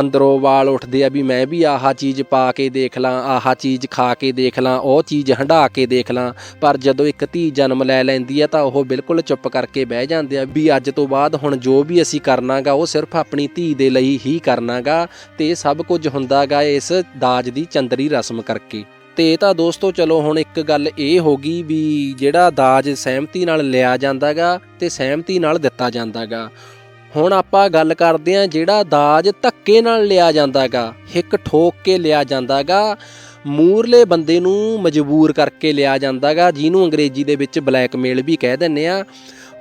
ਅੰਦਰੋਂ ਵਾਲ ਉੱਠਦੇ ਆ ਵੀ ਮੈਂ ਵੀ ਆਹ ਚੀਜ਼ ਪਾ ਕੇ ਦੇਖ ਲਾਂ, ਆਹ ਚੀਜ਼ ਖਾ ਕੇ ਦੇਖ ਲਾਂ, ਉਹ ਚੀਜ਼ ਹੰਢਾ ਕੇ ਦੇਖ ਲਾਂ। ਪਰ ਜਦੋਂ ਇੱਕ ਧੀ ਜਨਮ ਲੈ ਲੈਂਦੀ ਆ ਤਾਂ ਉਹ ਬਿਲਕੁਲ ਚੁੱਪ ਕਰਕੇ ਬਹਿ ਜਾਂਦੇ ਆ ਵੀ ਅੱਜ ਤੋਂ ਬਾਅਦ ਹੁਣ ਜੋ ਵੀ ਅਸੀਂ ਕਰਨਾਗਾ, ਉਹ ਸਿਰਫ ਆਪਣੀ ਧੀ ਦੇ ਲਈ ਹੀ ਕਰਨਾਗਾ ਤੇ ਇਹ ਸਭ ਕੁਝ ਹੁੰਦਾਗਾ ਇਸ ਦਾਜ ਦੀ ਚੰਦਰੀ ਰਸਮ ਕਰਕੇ। ਤੇ ਇਹ ਤਾਂ ਦੋਸਤੋ ਚਲੋ ਹੁਣ ਇੱਕ ਗੱਲ ਇਹ ਹੋ ਗਈ ਵੀ ਜਿਹੜਾ ਦਾਜ ਸਹਿਮਤੀ ਨਾਲ ਲਿਆ ਜਾਂਦਾਗਾ ਤੇ ਸਹਿਮਤੀ ਨਾਲ ਦਿੱਤਾ ਜਾਂਦਾਗਾ। ਹੁਣ ਆਪਾਂ ਗੱਲ ਕਰਦੇ ਆਂ ਜਿਹੜਾ ਦਾਜ ਧੱਕੇ ਨਾਲ ਲਿਆ ਜਾਂਦਾਗਾ ਹਿੱਕ ਠੋਕ ਕੇ ਲਿਆ ਜਾਂਦਾਗਾ, ਮੂਰਲੇ ਬੰਦੇ ਨੂੰ ਮਜਬੂਰ ਕਰਕੇ ਲਿਆ ਜਾਂਦਾਗਾ, ਜਿਹਨੂੰ ਅੰਗਰੇਜ਼ੀ ਦੇ ਵਿੱਚ ਬਲੈਕਮੇਲ ਵੀ ਕਹਿ ਦਿੰਨੇ ਆ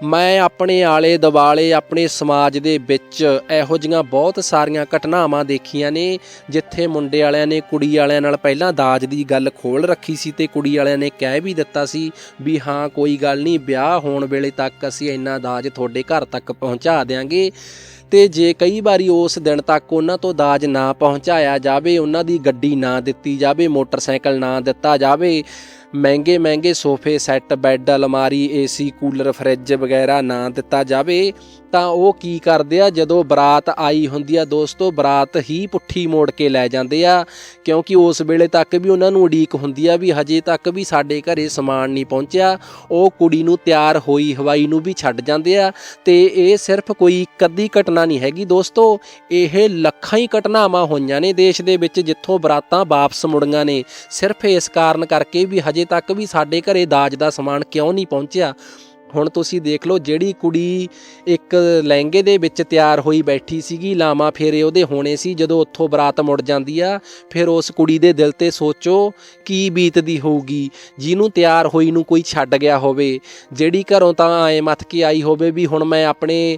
ਮੈਂ ਆਪਣੇ ਆਲੇ ਦੁਆਲੇ, ਆਪਣੇ ਸਮਾਜ ਦੇ ਵਿੱਚ ਇਹੋ ਜੀਆਂ ਬਹੁਤ ਸਾਰੀਆਂ ਘਟਨਾਵਾਂ ਦੇਖੀਆਂ ਨੇ, ਜਿੱਥੇ ਮੁੰਡੇ ਵਾਲਿਆਂ ਨੇ ਕੁੜੀ ਵਾਲਿਆਂ ਨਾਲ ਪਹਿਲਾਂ ਦਾਜ ਦੀ ਗੱਲ ਖੋਲ ਰੱਖੀ ਸੀ ਤੇ ਕੁੜੀ ਵਾਲਿਆਂ ਨੇ ਕਹਿ ਵੀ ਦਿੱਤਾ ਸੀ ਵੀ ਹਾਂ, ਕੋਈ ਗੱਲ ਨਹੀਂ, ਵਿਆਹ ਹੋਣ ਵੇਲੇ ਤੱਕ ਅਸੀਂ ਇੰਨਾ ਦਾਜ ਤੁਹਾਡੇ ਘਰ ਤੱਕ ਪਹੁੰਚਾ ਦੇਾਂਗੇ ਤੇ ਜੇ ਕਈ ਵਾਰੀ ਉਸ ਦਿਨ ਤੱਕ ਉਹਨਾਂ ਤੋਂ ਦਾਜ ਨਾ ਪਹੁੰਚਾਇਆ ਜਾਵੇ, ਉਹਨਾਂ ਦੀ ਗੱਡੀ ਨਾ ਦਿੱਤੀ ਜਾਵੇ, ਮੋਟਰਸਾਈਕਲ ਨਾ ਦਿੱਤਾ ਜਾਵੇ ਮਹਿੰਗੇ ਮਹਿੰਗੇ ਸੋਫੇ ਸੈੱਟ ਬੈੱਡ ਅਲਮਾਰੀ ਏਸੀ ਕੂਲਰ ਫਰਿੱਜ ਵਗੈਰਾ ਨਾ ਦਿੱਤਾ ਜਾਵੇ। ਤਾਂ ਉਹ ਕੀ ਕਰਦੇ ਆ? ਜਦੋਂ ਬਰਾਤ ਆਈ ਹੁੰਦੀ ਆ ਦੋਸਤੋ, ਬਰਾਤ ਹੀ ਪੁੱਠੀ ਮੋੜ ਕੇ ਲੈ ਜਾਂਦੇ ਆ, ਕਿਉਂਕਿ ਉਸ ਵੇਲੇ ਤੱਕ ਵੀ ਉਹਨਾਂ ਨੂੰ ਉਡੀਕ ਹੁੰਦੀ ਆ ਵੀ ਹਜੇ ਤੱਕ ਵੀ ਸਾਡੇ ਘਰੇ ਸਮਾਨ ਨਹੀਂ ਪਹੁੰਚਿਆ। ਉਹ ਕੁੜੀ ਨੂੰ ਤਿਆਰ ਹੋਈ ਹਵਾਈ ਨੂੰ ਵੀ ਛੱਡ ਜਾਂਦੇ ਆ ਤੇ ਇਹ ਸਿਰਫ ਕੋਈ ਇੱਕ ਅੱਧੀ ਘਟਨਾ ਨਹੀਂ ਹੈਗੀ ਦੋਸਤੋ, ਇਹ ਲੱਖਾਂ ਹੀ ਘਟਨਾਵਾਂ ਹੋਈਆਂ ਨੇ ਦੇਸ਼ ਦੇ ਵਿੱਚ ਜਿੱਥੋਂ ਬਰਾਤਾਂ ਵਾਪਸ ਮੁੜੀਆਂ ਨੇ। ਸਿਰਫ ਇਸ ਕਾਰਨ ਕਰਕੇ ਵੀ ਹਜੇ ਤੱਕ ਵੀ ਸਾਡੇ ਘਰੇ ਦਾਜ ਦਾ ਸਮਾਨ ਕਿਉਂ ਨਹੀਂ ਪਹੁੰਚਿਆ? ਹੁਣ ਤੁਸੀਂ ਦੇਖ ਲਓ ਜਿਹੜੀ ਕੁੜੀ ਇੱਕ ਲਹਿੰਗੇ ਦੇ ਵਿੱਚ ਤਿਆਰ ਹੋਈ ਬੈਠੀ ਸੀਗੀ ਲਾਮਾ ਫੇਰੇ ਉਹਦੇ ਹੋਣੇ ਸੀ, ਜਦੋਂ ਉੱਥੋਂ ਬਰਾਤ ਮੁੜ ਜਾਂਦੀ ਆ, ਫਿਰ ਉਸ ਕੁੜੀ ਦੇ ਦਿਲ ਤੇ ਸੋਚੋ ਕੀ ਬੀਤਦੀ ਹੋਊਗੀ, ਜਿਹਨੂੰ ਤਿਆਰ ਹੋਈ ਨੂੰ ਕੋਈ ਛੱਡ ਗਿਆ ਹੋਵੇ, ਜਿਹੜੀ ਘਰੋਂ ਤਾਂ ਐ ਮੱਥ ਕੇ ਆਈ ਹੋਵੇ ਵੀ ਹੁਣ ਮੈਂ ਆਪਣੇ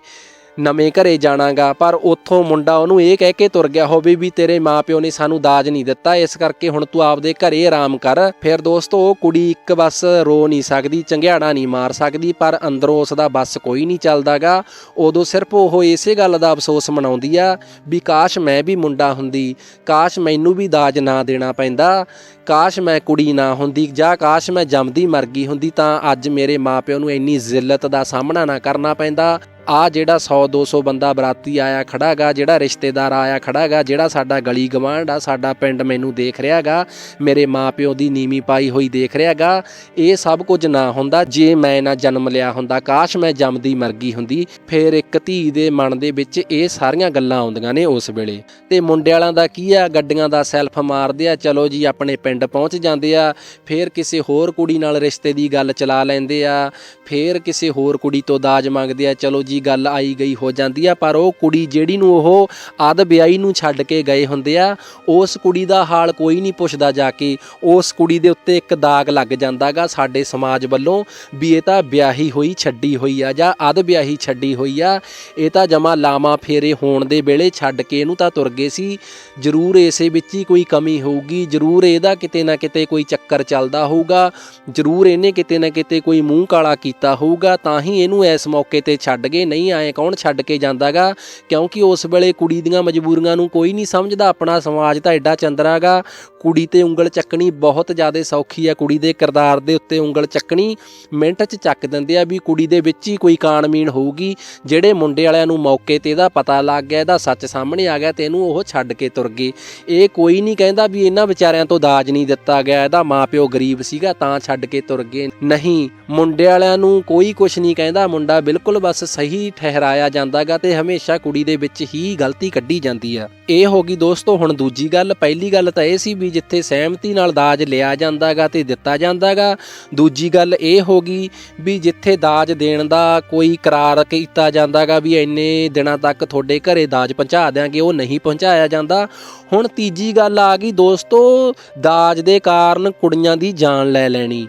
ਨਵੇਂ ਘਰੇ ਜਾਣਾਗਾ, ਪਰ ਉੱਥੋਂ ਮੁੰਡਾ ਉਹਨੂੰ ਇਹ ਕਹਿ ਕੇ ਤੁਰ ਗਿਆ ਹੋਵੇ ਵੀ ਤੇਰੇ ਮਾਪਿਓ ਨੇ ਸਾਨੂੰ ਦਾਜ ਨਹੀਂ ਦਿੱਤਾ, ਇਸ ਕਰਕੇ ਹੁਣ ਤੂੰ ਆਪਦੇ ਘਰੇ ਆਰਾਮ ਕਰ। ਫਿਰ ਦੋਸਤੋ, ਉਹ ਕੁੜੀ ਇੱਕ ਬਸ ਰੋ ਨਹੀਂ ਸਕਦੀ ਚੰਗਿਆੜਾ ਨਹੀਂ ਮਾਰ ਸਕਦੀ, ਪਰ ਅੰਦਰੋਂ ਉਸ ਦਾ ਬਸ ਕੋਈ ਨਹੀਂ ਚੱਲਦਾਗਾ। ਉਦੋਂ ਸਿਰਫ ਉਹ ਇਸੇ ਗੱਲ ਦਾ ਅਫਸੋਸ ਮਨਾਉਂਦੀ ਆ ਵੀ ਕਾਸ਼ ਮੈਂ ਵੀ ਮੁੰਡਾ ਹੁੰਦੀ, ਕਾਸ਼ ਮੈਨੂੰ ਵੀ ਦਾਜ ਨਾ ਦੇਣਾ ਪੈਂਦਾ, ਕਾਸ਼ ਮੈਂ ਕੁੜੀ ਨਾ ਹੁੰਦੀ, ਜਾਂ ਕਾਸ਼ ਮੈਂ ਜੰਮਦੀ ਮਰ ਗਈ ਹੁੰਦੀ, ਤਾਂ ਅੱਜ ਮੇਰੇ ਮਾਪਿਓ ਨੂੰ ਇੰਨੀ ਜ਼ਿੱਲਤ ਦਾ ਸਾਹਮਣਾ ਨਾ ਕਰਨਾ ਪੈਂਦਾ। ਆ ਜਿਹੜਾ 100 200 ਬੰਦਾ ਬਰਾਤੀ ਆਇਆ ਖੜਾਗਾ, ਜਿਹੜਾ ਰਿਸ਼ਤੇਦਾਰ ਆਇਆ ਖੜਾਗਾ, ਜਿਹੜਾ ਸਾਡਾ ਗਲੀ ਗਵਾਂਢ ਆ, ਸਾਡਾ ਪਿੰਡ ਮੈਨੂੰ ਦੇਖ ਰਿਹਾਗਾ, ਮੇਰੇ ਮਾਪਿਓ ਦੀ ਨੀਵੀਂ ਪਾਈ ਹੋਈ ਦੇਖ ਰਿਹਾਗਾ, ਇਹ ਸਭ ਕੁਝ ਨਾ ਹੁੰਦਾ, ਜੇ ਮੈਂ ਨਾ ਜਨਮ ਲਿਆ ਹੁੰਦਾ, ਕਾਸ਼ ਮੈਂ ਜੰਮਦੀ ਮਰ ਗਈ ਹੁੰਦੀ, ਫਿਰ ਇੱਕ ਧੀ ਦੇ ਮਨ ਦੇ ਵਿੱਚ ਇਹ ਸਾਰੀਆਂ ਗੱਲਾਂ ਆਉਂਦੀਆਂ ਨੇ ਉਸ ਵੇਲੇ। ਤੇ ਮੁੰਡੇ ਵਾਲਿਆਂ ਦਾ ਕੀ ਆ, ਗੱਡੀਆਂ ਦਾ ਸੈਲਫ ਮਾਰਦੇ ਆ, ਚਲੋ ਜੀ ਆਪਣੇ ਪਿੰਡ ਪਹੁੰਚ ਜਾਂਦੇ ਆ, ਫਿਰ ਕਿਸੇ ਹੋਰ ਕੁੜੀ ਨਾਲ ਰਿਸ਼ਤੇ ਦੀ ਗੱਲ ਚਲਾ ਲੈਂਦੇ ਆ, ਫਿਰ ਕਿਸੇ ਹੋਰ ਕੁੜੀ ਤੋਂ ਦਾਜ ਮੰਗਦੇ ਆ, ਚਲੋ ਜੀ ਗੱਲ ਆਈ ਗਈ ਹੋ ਜਾਂਦੀ ਆ, ਪਰ ਉਹ ਕੁੜੀ ਜਿਹੜੀ ਨੂੰ ਉਹ ਆਦ ਵਿਆਹੀ ਨੂੰ ਛੱਡ ਕੇ ਗਏ ਹੁੰਦੇ ਆ, ਉਸ ਕੁੜੀ ਦਾ ਹਾਲ ਕੋਈ ਨਹੀਂ ਪੁੱਛਦਾ ਜਾ ਕੇ। ਉਸ ਕੁੜੀ ਦੇ ਉੱਤੇ ਇੱਕ ਦਾਗ ਲੱਗ ਜਾਂਦਾਗਾ ਸਾਡੇ ਸਮਾਜ ਵੱਲੋਂ ਵੀ ਇਹ ਤਾਂ ਵਿਆਹੀ ਹੋਈ, ਛੱਡੀ ਹੋਈ ਆ ਜਾਂ ਅਧ ਵਿਆਹੀ, ਛੱਡੀ ਹੋਈ ਆ। ਇਹ ਤਾਂ ਜਮਾ ਲਾਮਾ ਫੇਰੇ ਹੋਣ ਦੇ ਵੇਲੇ ਛੱਡ ਕੇ ਇਹਨੂੰ ਤਾਂ ਤੁਰ ਗਏ ਸੀ। ਜ਼ਰੂਰ ਇਸੇ ਵਿੱਚ ਹੀ ਕੋਈ ਕਮੀ ਹੋਊਗੀ, ਜ਼ਰੂਰ ਇਹਦਾ ਕਿਤੇ ਨਾ ਕਿਤੇ ਕੋਈ ਚੱਕਰ ਚੱਲਦਾ ਹੋਊਗਾ, ਜ਼ਰੂਰ ਇਹਨੇ ਕਿਤੇ ਨਾ ਕਿਤੇ ਕੋਈ ਮੂੰਹ ਕਾਲਾ ਕੀਤਾ ਹੋਊਗਾ, ਤਾਂ ਹੀ ਇਹਨੂੰ ਇਸ ਮੌਕੇ ਤੇ ਛੱਡ ਗਏ ਨਹੀਂ ਆਏ, ਕੌਣ ਛੱਡ ਕੇ ਜਾਂਦਾਗਾ? ਕਿਉਂਕਿ ਉਸ ਵੇਲੇ ਕੁੜੀ ਦੀਆਂ ਮਜਬੂਰੀਆਂ ਨੂੰ ਕੋਈ ਨਹੀਂ ਸਮਝਦਾ, ਆਪਣਾ ਸਮਾਜ ਤਾਂ ਐਡਾ ਚੰਦਰਾਗਾ ਕੁੜੀ ਤੇ ਉਂਗਲ ਚੱਕਣੀ ਬਹੁਤ ਜ਼ਿਆਦਾ ਸੌਖੀ ਆ। ਕੁੜੀ ਦੇ ਕਿਰਦਾਰ ਦੇ ਉੱਤੇ ਉਂਗਲ ਚੱਕਣੀ ਮਿੰਟ 'ਚ ਚੱਕ ਦਿੰਦੇ ਆ ਵੀ ਕੁੜੀ ਦੇ ਵਿੱਚ ਹੀ ਕੋਈ ਕਾਣਮੀਨ ਹੋਊਗੀ। ਜਿਹੜੇ ਮੁੰਡੇ ਵਾਲਿਆਂ ਨੂੰ ਮੌਕੇ ਤੇ ਇਹਦਾ ਪਤਾ ਲੱਗ ਗਿਆ, ਇਹਦਾ ਸੱਚ ਸਾਹਮਣੇ ਆ ਗਿਆ ਤੇ ਇਹਨੂੰ ਉਹ ਛੱਡ ਕੇ ਤੁਰ ਗਏ। ਇਹ ਕੋਈ ਨਹੀਂ ਕਹਿੰਦਾ ਵੀ ਇਹਨਾਂ ਵਿਚਾਰਿਆਂ ਤੋਂ ਦਾਜ ਨਹੀਂ ਦਿੱਤਾ ਗਿਆ, ਇਹਦਾ ਮਾਪਿਓ ਗਰੀਬ ਸੀਗਾ ਤਾਂ ਛੱਡ ਕੇ ਤੁਰ ਗਏ। ਨਹੀਂ, ਮੁੰਡੇ ਵਾਲਿਆਂ ਨੂੰ ਕੋਈ ਕੁਝ ਨਹੀਂ ਕਹਿੰਦਾ। ਮੁੰਡਾ ਬਿਲਕੁਲ ਬਸ ਸਹੀ ਠਹਿਰਾਇਆ ਜਾਂਦਾਗਾ ਤੇ ਹਮੇਸ਼ਾ ਕੁੜੀ ਦੇ ਵਿੱਚ ਹੀ ਗਲਤੀ ਕੱਢੀ ਜਾਂਦੀ ਆ। ਇਹ ਹੋ ਗਈ ਦੋਸਤੋ, ਹੁਣ ਦੂਜੀ ਗੱਲ। ਪਹਿਲੀ ਗੱਲ ਤਾਂ ਇਹ ਸੀ ਵੀ ਜਿੱਥੇ ਸਹਿਮਤੀ ਨਾਲ ਦਾਜ ਲਿਆ ਜਾਂਦਾਗਾ ਤੇ ਦਿੱਤਾ ਜਾਂਦਾਗਾ। ਦੂਜੀ ਗੱਲ ਇਹ ਹੋ ਗਈ ਵੀ ਜਿੱਥੇ ਦਾਜ ਦੇਣ ਦਾ ਕੋਈ ਕਰਾਰ ਕੀਤਾ ਜਾਂਦਾਗਾ ਵੀ ਇੰਨੇ ਦਿਨਾਂ ਤੱਕ ਤੁਹਾਡੇ ਘਰੇ ਦਾਜ ਪਹੁੰਚਾ ਦਿਆਂਗੇ, ਉਹ ਨਹੀਂ ਪਹੁੰਚਾਇਆ ਜਾਂਦਾ। ਹੁਣ ਤੀਜੀ ਗੱਲ ਆ ਗਈ, ਦੋਸਤੋ, ਦਾਜ ਦੇ ਕਾਰਨ ਕੁੜੀਆਂ ਦੀ ਜਾਨ ਲੈ ਲੈਣੀ।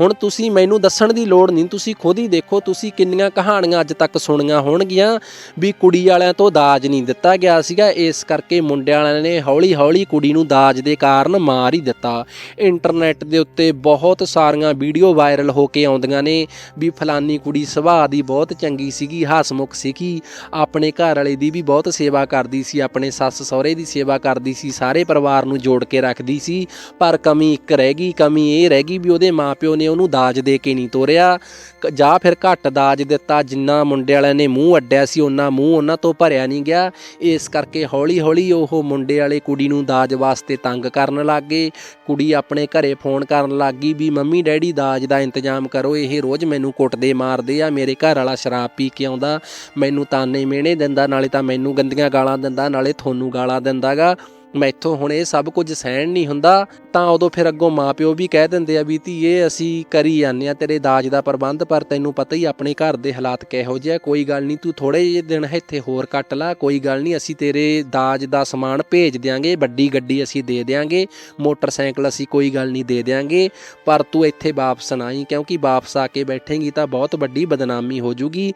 ਹੁਣ ਤੁਸੀਂ ਮੈਨੂੰ ਦੱਸਣ ਦੀ ਲੋੜ ਨਹੀਂ, ਤੁਸੀਂ ਖੁਦ ਹੀ ਦੇਖੋ, ਤੁਸੀਂ ਕਿੰਨੀਆਂ ਕਹਾਣੀਆਂ ਅੱਜ ਤੱਕ ਸੁਣੀਆਂ ਹੋਣਗੀਆਂ ਵੀ ਕੁੜੀ ਵਾਲਿਆਂ ਤੋਂ ਦਾਜ ਨਹੀਂ ਦਿੱਤਾ ਗਿਆ ਸੀਗਾ, ਇਸ ਕਰਕੇ ਮੁੰਡਿਆਂ ਵਾਲਿਆਂ ਨੇ ਹੌਲੀ-ਹੌਲੀ ਕੁੜੀ ਨੂੰ ਦਾਜ ਦੇ ਕਾਰਨ ਮਾਰ ਹੀ ਦਿੱਤਾ। ਇੰਟਰਨੈਟ ਦੇ ਉੱਤੇ ਬਹੁਤ ਸਾਰੀਆਂ ਵੀਡੀਓ ਵਾਇਰਲ ਹੋ ਕੇ ਆਉਂਦੀਆਂ ਨੇ ਵੀ ਫਲਾਨੀ ਕੁੜੀ ਸੁਭਾਅ ਦੀ ਬਹੁਤ ਚੰਗੀ ਸੀਗੀ, ਹਸਮੁਖ ਸੀਗੀ, ਆਪਣੇ ਘਰ ਵਾਲੇ ਦੀ ਵੀ ਬਹੁਤ ਸੇਵਾ ਕਰਦੀ ਸੀ, ਆਪਣੇ ਸੱਸ ਸਹੁਰੇ ਦੀ ਸੇਵਾ ਕਰਦੀ ਸੀ, ਸਾਰੇ ਪਰਿਵਾਰ ਨੂੰ ਜੋੜ ਕੇ ਰੱਖਦੀ ਸੀ, ਪਰ ਕਮੀ ਇੱਕ ਰਹਿ ਗਈ, ਕਮੀ ਇਹ ਰਹਿ ਗਈ ਵੀ ਉਹਦੇ ਮਾਪਿਓ ਨੇ ਉਹਨੂੰ ਦਾਜ ਦੇ ਕੇ ਨਹੀਂ ਤੋਰਿਆ। ਕ- ਜਾਂ ਫਿਰ ਘੱਟ ਦਾਜ ਦਿੱਤਾ, ਜਿੰਨਾ ਮੁੰਡੇ ਵਾਲਿਆਂ ਨੇ ਮੂੰਹ ਅੱਡਿਆ ਸੀ ਉਹਨਾਂ ਮੂੰਹ ਉਹਨਾਂ ਤੋਂ ਭਰਿਆ ਨਹੀਂ ਗਿਆ। ਇਸ ਕਰਕੇ ਹੌਲੀ ਹੌਲੀ ਉਹ ਮੁੰਡੇ ਵਾਲੇ ਕੁੜੀ ਨੂੰ ਦਾਜ ਵਾਸਤੇ ਤੰਗ ਕਰਨ ਲੱਗ। ਗਏ ਕੁੜੀ ਆਪਣੇ ਘਰੇ ਫੋਨ ਕਰਨ ਲੱਗ ਗਈ ਵੀ, ਮੰਮੀ, ਡੈਡੀ, ਦਾਜ ਦਾ ਇੰਤਜ਼ਾਮ ਕਰੋ। ਇਹ ਰੋਜ਼ ਮੈਨੂੰ ਕੁੱਟਦੇ ਮਾਰਦੇ ਆ, ਮੇਰੇ ਘਰ ਵਾਲਾ ਸ਼ਰਾਬ ਪੀ ਕੇ ਆਉਂਦਾ। ਮੈਨੂੰ ਤਾਨੇ ਮਿਹਣੇ ਦਿੰਦਾ, ਨਾਲੇ ਤਾਂ ਮੈਨੂੰ ਗੰਦੀਆਂ ਗਾਲਾਂ ਦਿੰਦਾ, ਨਾਲੇ ਤੁਹਾਨੂੰ ਗਾਲਾਂ ਦਿੰਦਾਗਾ। ਮੈਥੋਂ ਹੁਣ ਇਹ ਸਭ ਕੁਝ ਸਹਿਣ ਨਹੀਂ ਹੁੰਦਾ, ਤਾਂ ਉਦੋਂ ਫਿਰ ਅੱਗੋਂ ਮਾਪਿਓ ਵੀ ਕਹਿ ਦਿੰਦੇ ਆ ਵੀ ਧੀਏ, ਅਸੀਂ ਕਰੀ ਜਾਂਦੇ ਆ, ਤੇਰੇ ਦਾਜ ਦਾ ਪ੍ਰਬੰਧ, ਪਰ ਤੈਨੂੰ ਪਤਾ ਹੀ ਆਪਣੇ ਘਰ ਦੇ ਹਾਲਾਤ ਕਿਹੋ ਜਿਹੇ ਆ, ਕੋਈ ਗੱਲ ਨਹੀਂ, ਤੂੰ ਥੋੜੇ ਜਿਹੇ ਦਿਨ ਇੱਥੇ ਹੋਰ ਕੱਟ ਲਾ, ਕੋਈ ਗੱਲ ਨਹੀਂ, ਅਸੀਂ ਤੇਰੇ ਦਾਜ ਦਾ ਸਮਾਨ ਭੇਜ ਦਿਆਂਗੇ, ਵੱਡੀ ਗੱਡੀ ਅਸੀਂ ਦੇ ਦਿਆਂਗੇ, ਮੋਟਰਸਾਈਕਲ ਅਸੀਂ ਕੋਈ ਗੱਲ ਨਹੀਂ ਦੇ ਦਿਆਂਗੇ, ਪਰ ਤੂੰ ਇੱਥੇ ਵਾਪਸ ਨਾ ਆਈ, ਕਿਉਂਕਿ ਵਾਪਸ ਆ ਕੇ ਬੈਠੇਂਗੀ ਤਾਂ ਬਹੁਤ ਵੱਡੀ ਬਦਨਾਮੀ ਹੋ ਜੂਗੀ।